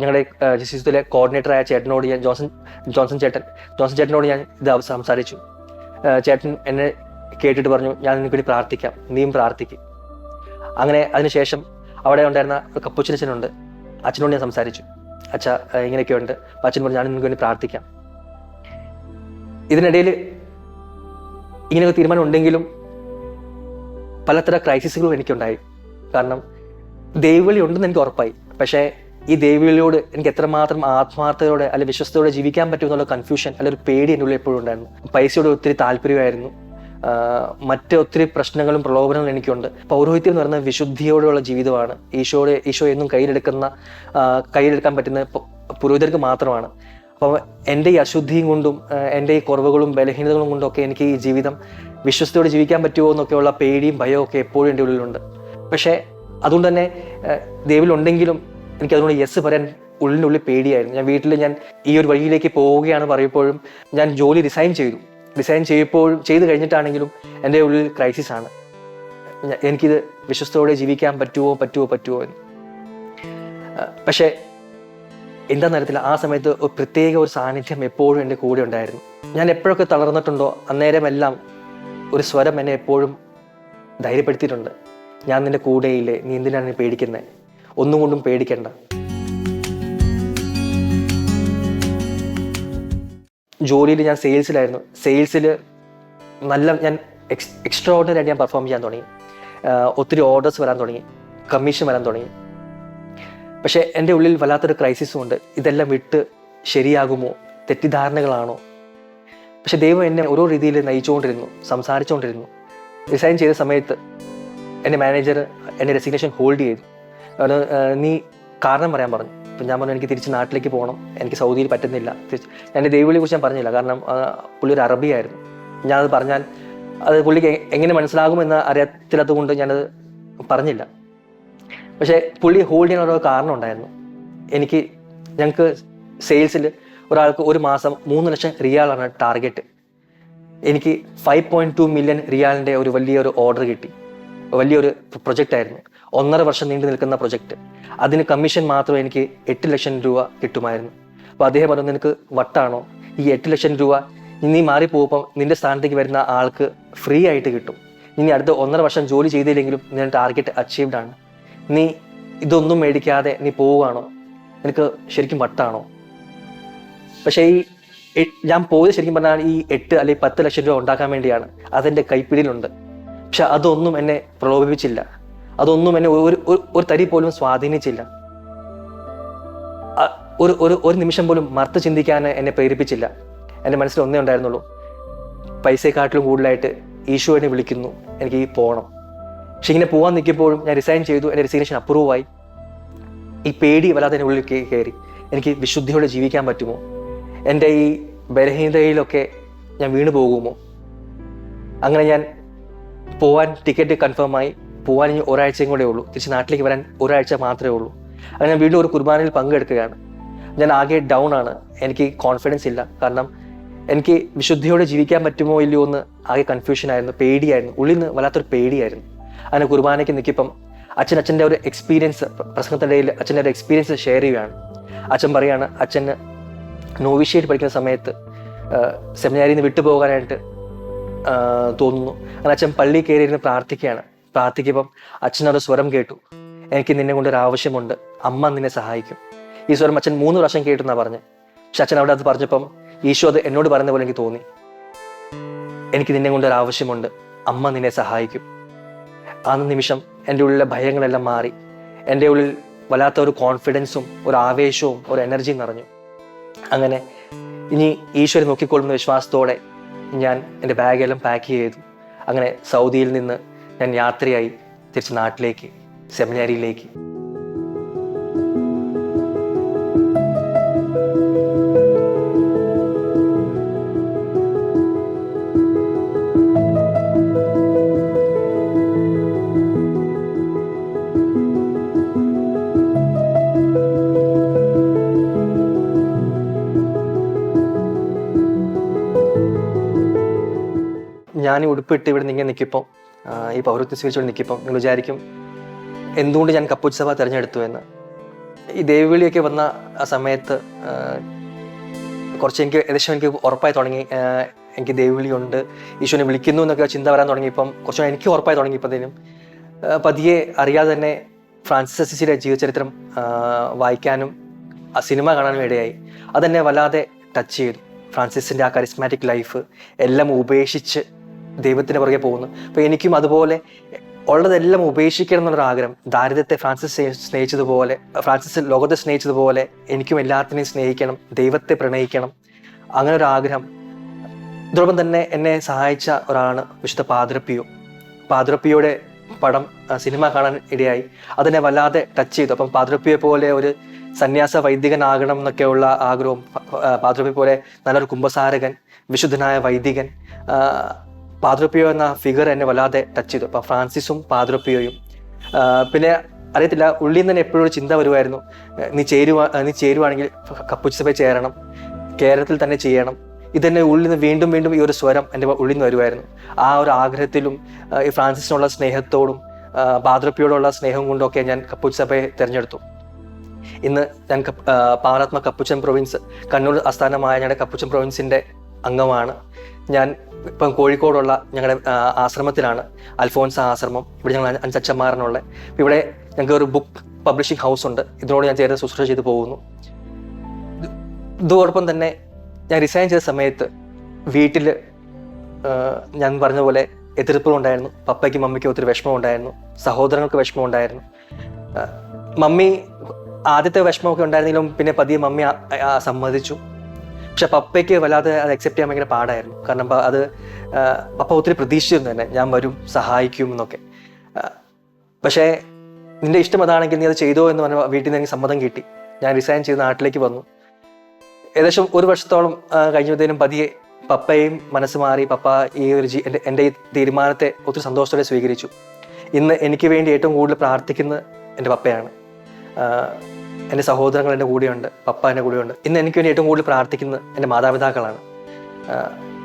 ഞങ്ങളുടെ ജസ്റ്റിസിലെ കോർഡിനേറ്ററായ ചേട്ടനോട് ഞാൻ ജോൺസൺ ജോൺസൺ ചേട്ടൻ ജോൺസൺ ചേട്ടനോട് ഞാൻ ഇത് സംസാരിച്ചു. ചേട്ടൻ എന്നെ കേട്ടിട്ട് പറഞ്ഞു ഞാൻ നിനക്ക് വേണ്ടി പ്രാർത്ഥിക്കാം. നീയും പ്രാർത്ഥിക്കും. അങ്ങനെ അതിനുശേഷം അവിടെ ഉണ്ടായിരുന്ന കപ്പുച്ചനച്ഛനുണ്ട് അച്ഛനോട് ഞാൻ സംസാരിച്ചു. അച്ഛ ഇങ്ങനെയൊക്കെ ഇങ്ങനെയൊക്കെയുണ്ട്. അപ്പം അച്ഛൻ പറഞ്ഞു ഞാൻ നിനക്ക് വേണ്ടി പ്രാർത്ഥിക്കാം. ഇതിനിടയിൽ ഇങ്ങനെയൊക്കെ തീരുമാനം ഉണ്ടെങ്കിലും പലതരം ക്രൈസിസുകളും എനിക്കുണ്ടായി. കാരണം ദൈവവിളി ഉണ്ടെന്ന് എനിക്ക് ഉറപ്പായി. പക്ഷേ ഈ ദേവികളോട് എനിക്ക് എത്രമാത്രം ആത്മാർത്ഥതയോടെ അല്ലെങ്കിൽ വിശ്വസ്തയോടെ ജീവിക്കാൻ പറ്റും എന്നുള്ള കൺഫ്യൂഷൻ അല്ലെങ്കിൽ ഒരു പേടി എന്റെ ഉള്ളിൽ എപ്പോഴും ഉണ്ടായിരുന്നു. പൈസയോട് ഒത്തിരി താല്പര്യമായിരുന്നു. മറ്റ് ഒത്തിരി പ്രശ്നങ്ങളും പ്രലോഭനങ്ങളും എനിക്കുണ്ട്. പൗരോഹിത്യം എന്ന് പറയുന്നത് വിശുദ്ധിയോടെയുള്ള ജീവിതമാണ്. ഈശോയുടെ ഈശോ എന്നും കയ്യിലെടുക്കുന്ന കയ്യിലെടുക്കാൻ പറ്റുന്ന പുരോഹിതർക്ക് മാത്രമാണ്. അപ്പോൾ എന്റെ ഈ അശുദ്ധിയും കൊണ്ടും എന്റെ ഈ കുറവുകളും ബലഹീനതകളും കൊണ്ടൊക്കെ എനിക്ക് ഈ ജീവിതം വിശ്വസ്തയോടെ ജീവിക്കാൻ പറ്റുമോ എന്നൊക്കെയുള്ള പേടിയും ഭയവും ഒക്കെ എപ്പോഴും എന്റെ ഉള്ളിലുണ്ട്. പക്ഷേ അതുകൊണ്ട് തന്നെ ആഹ് ദൈവത്തിലുണ്ടെങ്കിലും എനിക്ക് അതുകൊണ്ട് യെസ് പറയാൻ ഉള്ളിനുള്ളിൽ പേടിയായിരുന്നു. ഞാൻ വീട്ടിൽ ഞാൻ ഈ ഒരു വഴിയിലേക്ക് പോവുകയാണ് പറയുമ്പോഴും ഞാൻ ജോലി റിസൈൻ ചെയ്തു. റിസൈൻ ചെയ്യുമ്പോൾ ചെയ്ത് കഴിഞ്ഞിട്ടാണെങ്കിലും എന്റെ ഉള്ളിൽ ക്രൈസിസ് ആണ്. എനിക്കിത് വിശ്വസ്തയോടെ ജീവിക്കാൻ പറ്റുമോ പറ്റുമോ പറ്റുമോ എന്ന്. പക്ഷേ എന്താണെന്ന് അറിയത്തില്ല ആ സമയത്ത് ഒരു പ്രത്യേക ഒരു സാന്നിധ്യം എപ്പോഴും എന്റെ കൂടെ ഉണ്ടായിരുന്നു. ഞാൻ എപ്പോഴൊക്കെ തളർന്നിട്ടുണ്ടോ അന്നേരമെല്ലാം ഒരു സ്വരം എന്നെ എപ്പോഴും ധൈര്യപ്പെടുത്തിയിട്ടുണ്ട്. ഞാൻ നിന്റെ കൂടെയില്ലേ നീ എന്തിനാണ് പേടിക്കുന്നത് ഒന്നും കൊണ്ടും പേടിക്കണ്ട. ജോലിയിൽ ഞാൻ സെയിൽസിലായിരുന്നു. സെയിൽസിൽ നല്ല ഞാൻ എക്സ് എക്സ്ട്രാ ഓർഡിനറി ഞാൻ പെർഫോം ചെയ്യാൻ തുടങ്ങി. ഒത്തിരി ഓർഡേഴ്സ് വരാൻ തുടങ്ങി. കമ്മീഷൻ വരാൻ തുടങ്ങി. പക്ഷേ എന്റെ ഉള്ളിൽ വല്ലാത്തൊരു ക്രൈസിസും ഉണ്ട്. ഇതെല്ലാം വിട്ട് ശരിയാകുമോ? തെറ്റിദ്ധാരണകളാണോ? പക്ഷെ ദൈവം എന്നെ ഓരോ രീതിയിൽ നയിച്ചുകൊണ്ടിരുന്നു സംസാരിച്ചുകൊണ്ടിരുന്നു. റിസൈൻ ചെയ്ത സമയത്ത് എന്റെ മാനേജർ എന്റെ റെസിഗ്നേഷൻ ഹോൾഡ് ചെയ്തു. അത് നീ കാരണം പറയാൻ പറഞ്ഞു. അപ്പം ഞാൻ പറഞ്ഞു എനിക്ക് തിരിച്ച് നാട്ടിലേക്ക് പോകണം. എനിക്ക് സൗദിയിൽ പറ്റുന്നില്ല. തിരിച്ച് എന്റെ ദൈവവിളിയെ കുറിച്ച് ഞാൻ പറഞ്ഞില്ല. കാരണം പുള്ളി ഒരു അറബിയായിരുന്നു. ഞാനത് പറഞ്ഞാൽ അത് പുള്ളിക്ക് എങ്ങനെ മനസ്സിലാകുമെന്ന് അറിയത്തില്ലാത്തതുകൊണ്ട് ഞാനത് പറഞ്ഞില്ല. പക്ഷേ പുള്ളി ഹോൾഡ് ചെയ്യാൻ ഓരോ കാരണം ഉണ്ടായിരുന്നു. എനിക്ക് ഞങ്ങൾക്ക് സെയിൽസിൽ ഒരാൾക്ക് ഒരു മാസം മൂന്ന് ലക്ഷം റിയാലാണ് ടാർഗറ്റ്. എനിക്ക് ഫൈവ് പോയിന്റ് ടു മില്യൺ റിയാലിന്റെ ഒരു വലിയൊരു ഓർഡർ കിട്ടി. വലിയൊരു പ്രൊജക്റ്റ് ആയിരുന്നു ഒന്നര വർഷം നീണ്ടു നിൽക്കുന്ന പ്രൊജക്റ്റ് അതിന് കമ്മീഷൻ മാത്രം എനിക്ക് എട്ട് ലക്ഷം രൂപ കിട്ടുമായിരുന്നു. അപ്പോൾ അദ്ദേഹം പറഞ്ഞു നിനക്ക് വട്ടാണോ? ഈ എട്ട് ലക്ഷം രൂപ നീ മാറിപ്പോകുമ്പോൾ നിന്റെ സ്ഥാനത്തേക്ക് വരുന്ന ആൾക്ക് ഫ്രീ ആയിട്ട് കിട്ടും. ഇനി അടുത്ത ഒന്നര വർഷം ജോലി ചെയ്തില്ലെങ്കിലും നിന്റെ ടാർഗറ്റ് അച്ചീവ്ഡ് ആണ്. നീ ഇതൊന്നും മേടിക്കാതെ നീ പോവുകയാണോ? നിനക്ക് ശരിക്കും വട്ടാണോ? പക്ഷേ ഈ ഞാൻ പോയത് ശരിക്കും പറഞ്ഞാൽ ഈ എട്ട് അല്ലെങ്കിൽ പത്ത് ലക്ഷം രൂപ ഉണ്ടാക്കാൻ വേണ്ടിയാണ്. അതെന്റെ കൈപ്പിടിയിലുണ്ട്. പക്ഷെ അതൊന്നും എന്നെ പ്രലോഭിപ്പിച്ചില്ല. അതൊന്നും എന്നെ ഒരു ഒരു- തരി പോലും സ്വാധീനിച്ചില്ല. ഒരു ഒരു ഒരു നിമിഷം പോലും മറുത്ത് ചിന്തിക്കാൻ എന്നെ പ്രേരിപ്പിച്ചില്ല. എന്റെ മനസ്സിൽ ഒന്നേ ഉണ്ടായിരുന്നുള്ളൂ. പൈസയെക്കാട്ടിലും കൂടുതലായിട്ട് ഈശോ എന്നെ വിളിക്കുന്നു. എനിക്ക് ഈ പോകണം പക്ഷെ ഇങ്ങനെ പോകാൻ നിൽക്കുമ്പോഴും ഞാൻ റിസൈൻ ചെയ്തു. എന്റെ റെസിഗ്നേഷൻ അപ്രൂവ് ആയി ഈ പേടി വല്ലാതെ എന്റെ ഉള്ളിൽ കയറി. എനിക്ക് വിശുദ്ധിയോടെ ജീവിക്കാൻ പറ്റുമോ? എന്റെ ഈ ബലഹീനതയിലൊക്കെ ഞാൻ വീണു പോകുമോ അങ്ങനെ ഞാൻ പോവാൻ ടിക്കറ്റ് കൺഫേം പോവാൻ ഇനി ഒരാഴ്ചയും കൂടെ ഉള്ളൂ. തിരിച്ച് നാട്ടിലേക്ക് വരാൻ ഒരാഴ്ച മാത്രമേ ഉള്ളൂ. അങ്ങനെ ഞാൻ വീണ്ടും ഒരു കുർബാനയിൽ പങ്കെടുക്കുകയാണ്. ഞാൻ ആകെ ഡൗൺ ആണ്. എനിക്ക് കോൺഫിഡൻസ് ഇല്ല. കാരണം എനിക്ക് വിശുദ്ധിയോടെ ജീവിക്കാൻ പറ്റുമോ ഇല്ലയോ എന്ന് ആകെ കൺഫ്യൂഷൻ ആയിരുന്നു. പേടിയായിരുന്നു. ഉള്ളിൽ നിന്ന് വല്ലാത്തൊരു പേടിയായിരുന്നു. അങ്ങനെ കുർബാനയ്ക്ക് നിൽക്കിപ്പം അച്ഛൻ അച്ഛന്റെ ഒരു എക്സ്പീരിയൻസ് പ്രസംഗത്തിനിടയിൽ അച്ഛന്റെ ഒരു എക്സ്പീരിയൻസ് ഷെയർ ചെയ്യുകയാണ്. അച്ഛൻ പറയാണ് അച്ഛന് നോവിഷ്യേറ്റ് പഠിക്കുന്ന സമയത്ത് സെമിനാരിയിൽ നിന്ന് വിട്ടുപോകാനായിട്ട് തോന്നുന്നു. അങ്ങനെ അച്ഛൻ പള്ളി കയറിയിരുന്ന് പ്രാർത്ഥിക്കുകയാണ്. പ്രാർത്ഥിക്കുമ്പം അച്ഛനൊരു സ്വരം കേട്ടു. എനിക്ക് നിന്നെ കൊണ്ട് ഒരു ആവശ്യമുണ്ട്. അമ്മ നിന്നെ സഹായിക്കും. ഈ സ്വരം അച്ഛൻ മൂന്ന് പ്രാവശ്യം കേട്ടു എന്നാ പറഞ്ഞത് പക്ഷെ അച്ഛൻ അവിടെ അത് പറഞ്ഞപ്പം ഈശോ അത് എന്നോട് പറയുന്ന പോലെ എനിക്ക് തോന്നി. എനിക്ക് നിന്നെ കൊണ്ട് ഒരു ആവശ്യമുണ്ട്. അമ്മ നിന്നെ സഹായിക്കും. ആ നിമിഷം എന്റെ ഉള്ളിലെ ഭയങ്ങളെല്ലാം മാറി. എന്റെ ഉള്ളിൽ വല്ലാത്ത ഒരു കോൺഫിഡൻസും ഒരു ആവേശവും ഒരു എനർജിയും നിറഞ്ഞു. അങ്ങനെ ഇനി ഈശ്വരൻ നോക്കിക്കൊള്ളുന്ന വിശ്വാസത്തോടെ ഞാൻ എന്റെ ബാഗെല്ലാം പാക്ക് ചെയ്തു. അങ്ങനെ സൗദിയിൽ നിന്ന് ഞാൻ യാത്രയായി തിരിച്ച് നാട്ടിലേക്ക് സെമിനാരിയിലേക്ക്. ഞാൻ ഉടുപ്പിട്ട് ഇവിടെ നിങ്ങൾ നിൽക്കിപ്പം ഈ പൗരത്വം സ്വീകരിച്ചുകൊണ്ട് നിൽക്കിപ്പം നിങ്ങൾ വിചാരിക്കും എന്തുകൊണ്ട് ഞാൻ കപ്പൂച്ച് സഭ തിരഞ്ഞെടുത്തു എന്ന്. ഈ ദേവിവിളിയൊക്കെ വന്ന ആ സമയത്ത് കുറച്ച് എനിക്ക് ഏകദേശം എനിക്ക് ഉറപ്പായി തുടങ്ങി എനിക്ക് ദേവിവിളി ഉണ്ട്. ഈശോനെ വിളിക്കുന്നു എന്നൊക്കെ ചിന്ത വരാൻ തുടങ്ങിയപ്പം കുറച്ച് എനിക്ക് ഉറപ്പായി തുടങ്ങിയപ്പോഴത്തേനും പതിയെ അറിയാതെ തന്നെ ഫ്രാൻസിസ് അസിസിയുടെ ജീവചരിത്രം വായിക്കാനും ആ സിനിമ കാണാനും ഇടയായി. അതെന്നെ വല്ലാതെ ടച്ച് ചെയ്തു. ഫ്രാൻസിസിന്റെ ആ കരിസ്മാറ്റിക് ലൈഫ് എല്ലാം ഉപേക്ഷിച്ച് ദൈവത്തിന് പുറകെ പോകുന്നു. അപ്പോൾ എനിക്കും അതുപോലെ ഉള്ളതെല്ലാം ഉപേക്ഷിക്കണം എന്നുള്ളൊരു ആഗ്രഹം. ദാരിദ്ര്യത്തെ ഫ്രാൻസിസ് സ്നേ- സ്നേഹിച്ചതുപോലെ ഫ്രാൻസിസ് ലോകത്തെ സ്നേഹിച്ചതുപോലെ എനിക്കും എല്ലാത്തിനെയും സ്നേഹിക്കണം ദൈവത്തെ പ്രണയിക്കണം. അങ്ങനെ ഒരു ആഗ്രഹം. ഇതോടൊപ്പം തന്നെ എന്നെ സഹായിച്ച ഒരാളാണ് വിശുദ്ധ പാതിരപ്പിയോ പാതിരപ്പിയോടെ പടം സിനിമ കാണാൻ ഇടയായി. അതെന്നെ വല്ലാതെ ടച്ച് ചെയ്തു. അപ്പം പാതിരപ്പിയെ പോലെ ഒരു സന്യാസ വൈദികനാകണം എന്നൊക്കെയുള്ള ആഗ്രഹവും പാതിരപ്പിയെ പോലെ നല്ലൊരു കുംഭസാരകൻ വിശുദ്ധനായ വൈദികൻ പാദ്രപ്പിയോ എന്ന ഫിഗർ എന്നെ വല്ലാതെ ടച്ച് ചെയ്തു. അപ്പം ഫ്രാൻസിസും പാദ്രപ്പിയോയും. പിന്നെ അറിയത്തില്ല ഉള്ളിൽ നിന്ന് തന്നെ എപ്പോഴും ഒരു ചിന്ത വരുമായിരുന്നു. നീ ചേരുവാ നീ ചേരുവാണെങ്കിൽ കപ്പുച്ച സഭയിൽ ചേരണം കേരളത്തിൽ തന്നെ ചെയ്യണം. ഇതെന്നെ ഉള്ളിൽ നിന്ന് വീണ്ടും വീണ്ടും ഈ ഒരു സ്വരം എന്റെ ഉള്ളിൽ നിന്ന് വരുമായിരുന്നു. ആ ഒരു ആഗ്രഹത്തിലും ഈ ഫ്രാൻസിസിനുള്ള സ്നേഹത്തോടും ആ, ഭാദ്രപ്പിയോടുള്ള സ്നേഹം കൊണ്ടൊക്കെ ഞാൻ കപ്പുച്ച സഭയെ തിരഞ്ഞെടുത്തു. ഇന്ന് ഞാൻ പാവനാത്മ കപ്പുച്ചൻ പ്രൊവിൻസ് കണ്ണൂർ ആസ്ഥാനമായ ഞങ്ങളുടെ കപ്പുച്ചൻ പ്രൊവിൻസിന്റെ അംഗമാണ്. ഞാൻ ഇപ്പം കോഴിക്കോടുള്ള ഞങ്ങളുടെ ആശ്രമത്തിലാണ് അൽഫോൻസ ആശ്രമം. ഇവിടെ ഞങ്ങൾ അഞ്ചച്ചന്മാരനുള്ള. ഇവിടെ ഞങ്ങൾക്ക് ഒരു ബുക്ക് പബ്ലിഷിംഗ് ഹൗസ് ഉണ്ട്. ഇതിനോട് ഞാൻ ചേർന്ന് ശുശ്രൂഷ ചെയ്തു പോകുന്നു. ഇത് ഇതോടൊപ്പം തന്നെ ഞാൻ റിസൈൻ ചെയ്ത സമയത്ത് വീട്ടിൽ ഞാൻ പറഞ്ഞ പോലെ എതിർപ്പുകളുണ്ടായിരുന്നു. പപ്പയ്ക്കും മമ്മിക്കും ഒത്തിരി വിഷമമുണ്ടായിരുന്നു. സഹോദരങ്ങൾക്ക് വിഷമമുണ്ടായിരുന്നു. ഉണ്ടായിരുന്നു മമ്മി ആദ്യത്തെ വിഷമമൊക്കെ ഉണ്ടായിരുന്നെങ്കിലും പിന്നെ പതിയെ മമ്മി സമ്മതിച്ചു. പക്ഷെ പപ്പയ്ക്ക് വല്ലാതെ അത് അക്സെപ്റ്റ് ചെയ്യാൻ ഭയങ്കര പാടായിരുന്നു. കാരണം അത് പപ്പ ഒത്തിരി പ്രതീക്ഷിച്ചിരുന്നു തന്നെ ഞാൻ വരും സഹായിക്കും എന്നൊക്കെ. പക്ഷേ നിന്റെ ഇഷ്ടം അതാണെങ്കിൽ നീ അത് ചെയ്തോ എന്ന് പറഞ്ഞ വീട്ടിൽ നിന്ന് എനിക്ക് സമ്മതം കിട്ടി. ഞാൻ റിസൈൻ ചെയ്ത് നാട്ടിലേക്ക് വന്നു. ഏകദേശം ഒരു വർഷത്തോളം കഴിഞ്ഞപ്പോഴത്തേനും പതിയെ പപ്പയും മനസ്സ് മാറി പപ്പ ഈ ഒരു ജീ എന്റെ എന്റെ ഈ തീരുമാനത്തെ ഒത്തിരി സന്തോഷത്തോടെ സ്വീകരിച്ചു. ഇന്ന് എനിക്ക് വേണ്ടി ഏറ്റവും കൂടുതൽ പ്രാർത്ഥിക്കുന്നത് എന്റെ പപ്പയാണ്. എന്റെ സഹോദരങ്ങൾ എന്റെ കൂടെയുണ്ട് പപ്പ എന്റെ കൂടെയുണ്ട്. ഇന്ന് എനിക്ക് വേണ്ടി ഏറ്റവും കൂടുതൽ പ്രാർത്ഥിക്കുന്നത് എന്റെ മാതാപിതാക്കളാണ്.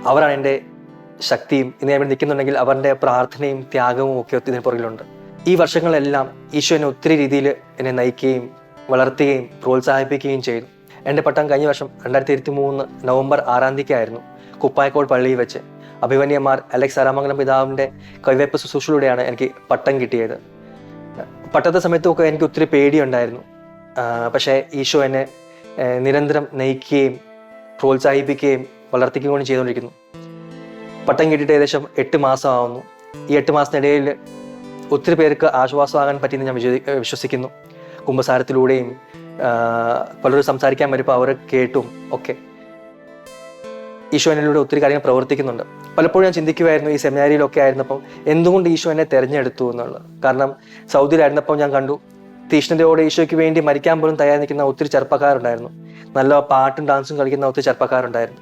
അവരാണ് എന്റെ ശക്തിയും ഇന്ന് ഞാൻ നിൽക്കുന്നുണ്ടെങ്കിൽ അവരുടെ പ്രാർത്ഥനയും ത്യാഗവും ഒക്കെ ഇതിന് പുറകിലുണ്ട്. ഈ വർഷങ്ങളെല്ലാം ഈശോ എന്നെ ഒത്തിരി രീതിയിൽ എന്നെ നയിക്കുകയും വളർത്തുകയും പ്രോത്സാഹിപ്പിക്കുകയും ചെയ്തു. എന്റെ പട്ടം കഴിഞ്ഞ വർഷം രണ്ടായിരത്തി ഇരുപത്തി മൂന്ന് നവംബർ ആറാം തീയതിക്കായിരുന്നു കുപ്പായക്കോട് പള്ളിയിൽ വെച്ച് അഭിമന്യമാർ അലക്സ് അരാമംഗലം പിതാവിന്റെ കൈവയ്പ് ശുശ്രൂഷയിലൂടെയാണ് എനിക്ക് പട്ടം കിട്ടിയത്. പട്ടത്തെ സമയത്തൊക്കെ എനിക്ക് ഒത്തിരി പേടിയുണ്ടായിരുന്നു. പക്ഷേ ഈശോ എന്നെ നിരന്തരം നയിക്കുകയും പ്രോത്സാഹിപ്പിക്കുകയും വളർത്തിക്കുകയും ചെയ്തുകൊണ്ടിരിക്കുന്നു. പട്ടം കിട്ടിയിട്ട് ഏകദേശം എട്ട് മാസമാവുന്നു. ഈ എട്ട് മാസത്തിനിടയിൽ ഒത്തിരി പേർക്ക് ആശ്വാസമാകാൻ പറ്റിയെന്ന് ഞാൻ വിശ്വസി വിശ്വസിക്കുന്നു. കുംഭസാരത്തിലൂടെയും പലരും സംസാരിക്കാൻ വരുമ്പോൾ അവരെ കേട്ടും ഒക്കെ. ഈശോ എന്നിലൂടെ ഒത്തിരി കാര്യങ്ങൾ പ്രവർത്തിക്കുന്നുണ്ട്. പലപ്പോഴും ഞാൻ ചിന്തിക്കുമായിരുന്നു ഈ സെമിനാരിയിലൊക്കെ ആയിരുന്നപ്പം എന്തുകൊണ്ട് ഈശോ എന്നെ തിരഞ്ഞെടുത്തു എന്നുള്ളത്. കാരണം സൗദിയിലായിരുന്നപ്പോൾ ഞാൻ കണ്ടു തീഷ്ണതയോടെ ഈശോയ്ക്ക് വേണ്ടി മരിക്കാൻ പോലും തയ്യാറി നിൽക്കുന്ന ഒത്തിരി ചെറുപ്പക്കാരുണ്ടായിരുന്നു. നല്ല പാട്ടും ഡാൻസും കളിക്കുന്ന ഒത്തിരി ചെറുപ്പക്കാരുണ്ടായിരുന്നു.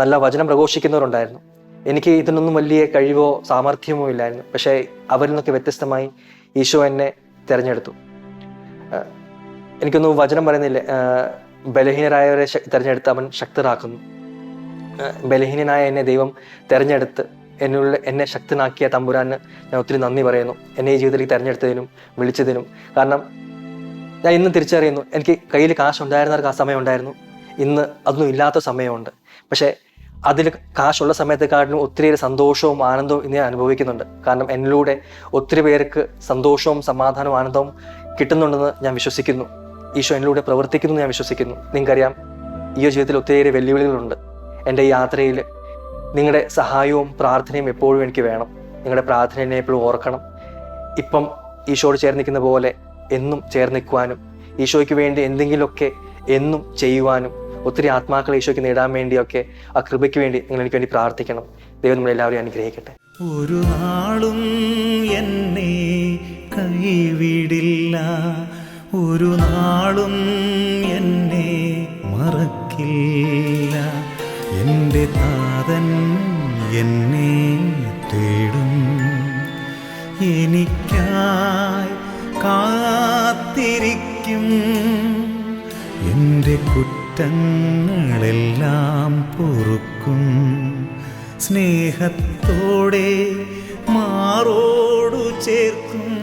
നല്ല വചനം പ്രഘോഷിക്കുന്നവരുണ്ടായിരുന്നു. എനിക്ക് ഇതിനൊന്നും വലിയ കഴിവോ സാമർഥ്യമോ ഇല്ലായിരുന്നു. പക്ഷേ അവരിൽ നിന്നൊക്കെ വ്യത്യസ്തമായി ഈശോ എന്നെ തിരഞ്ഞെടുത്തു. എനിക്കൊന്നും വചനം പറയുന്നില്ല. ബലഹീനരായവരെ തിരഞ്ഞെടുത്ത് അവൻ ശക്തരാക്കുന്നു. ബലഹീനനായ എന്നെ ദൈവം തിരഞ്ഞെടുത്ത് എന്നുള്ള എന്നെ ശക്തനാക്കിയ തമ്പുരാന് ഞാൻ ഒത്തിരി നന്ദി പറയുന്നു. എന്നെ ഈ ജീവിതത്തിലേക്ക് തിരഞ്ഞെടുത്തതിനും വിളിച്ചതിനും. കാരണം ഞാൻ ഇന്നും തിരിച്ചറിയുന്നു. എനിക്ക് കയ്യിൽ കാശ് ഉണ്ടായിരുന്നവർക്ക് ആ സമയം ഉണ്ടായിരുന്നു. ഇന്ന് അതൊന്നും ഇല്ലാത്ത സമയമുണ്ട്. പക്ഷേ അതിൽ കാശുള്ള സമയത്തെക്കാട്ടിലും ഒത്തിരിയേറെ സന്തോഷവും ആനന്ദവും ഇന്ന് ഞാൻ അനുഭവിക്കുന്നുണ്ട്. കാരണം എന്നിലൂടെ ഒത്തിരി പേർക്ക് സന്തോഷവും സമാധാനവും ആനന്ദവും കിട്ടുന്നുണ്ടെന്ന് ഞാൻ വിശ്വസിക്കുന്നു. ഈശോ എന്നിലൂടെ പ്രവർത്തിക്കുന്നു ഞാൻ വിശ്വസിക്കുന്നു. നിങ്ങൾക്കറിയാം ഈ ജീവിതത്തിൽ ഒത്തിരിയേറെ വെല്ലുവിളികളുണ്ട്. എന്റെ ഈ യാത്രയിൽ നിങ്ങളുടെ സഹായവും പ്രാർത്ഥനയും എപ്പോഴും എനിക്ക് വേണം. നിങ്ങളുടെ പ്രാർത്ഥന എന്നെ എപ്പോഴും ഓർക്കണം. ഇപ്പം ഈശോയോട് ചേർന്ന് നിൽക്കുന്ന പോലെ എന്നും ചേർന്ന് നിൽക്കുവാനും ഈശോയ്ക്ക് വേണ്ടി എന്തെങ്കിലുമൊക്കെ എന്നും ചെയ്യുവാനും ഒത്തിരി ആത്മാക്കളെ ഈശോയ്ക്ക് നേടാൻ വേണ്ടിയൊക്കെ ആ കൃപയ്ക്ക് വേണ്ടി നിങ്ങൾ എനിക്ക് വേണ്ടി പ്രാർത്ഥിക്കണം. ദൈവം നമ്മളെല്ലാവരെയും അനുഗ്രഹിക്കട്ടെ. ഒരു നാളും എന്നെ കൈവിടില്ല. ഒരു നാളും എന്നെ മറക്കില്ല. എന്റെ താതൻ എന്നെ തേടും. എനിക്കായി കാത്തിരിക്കും. എന്റെ കുറ്റങ്ങളെല്ലാം പൊറുക്കും. സ്നേഹത്തോടെ മാറോടു ചേർക്കും.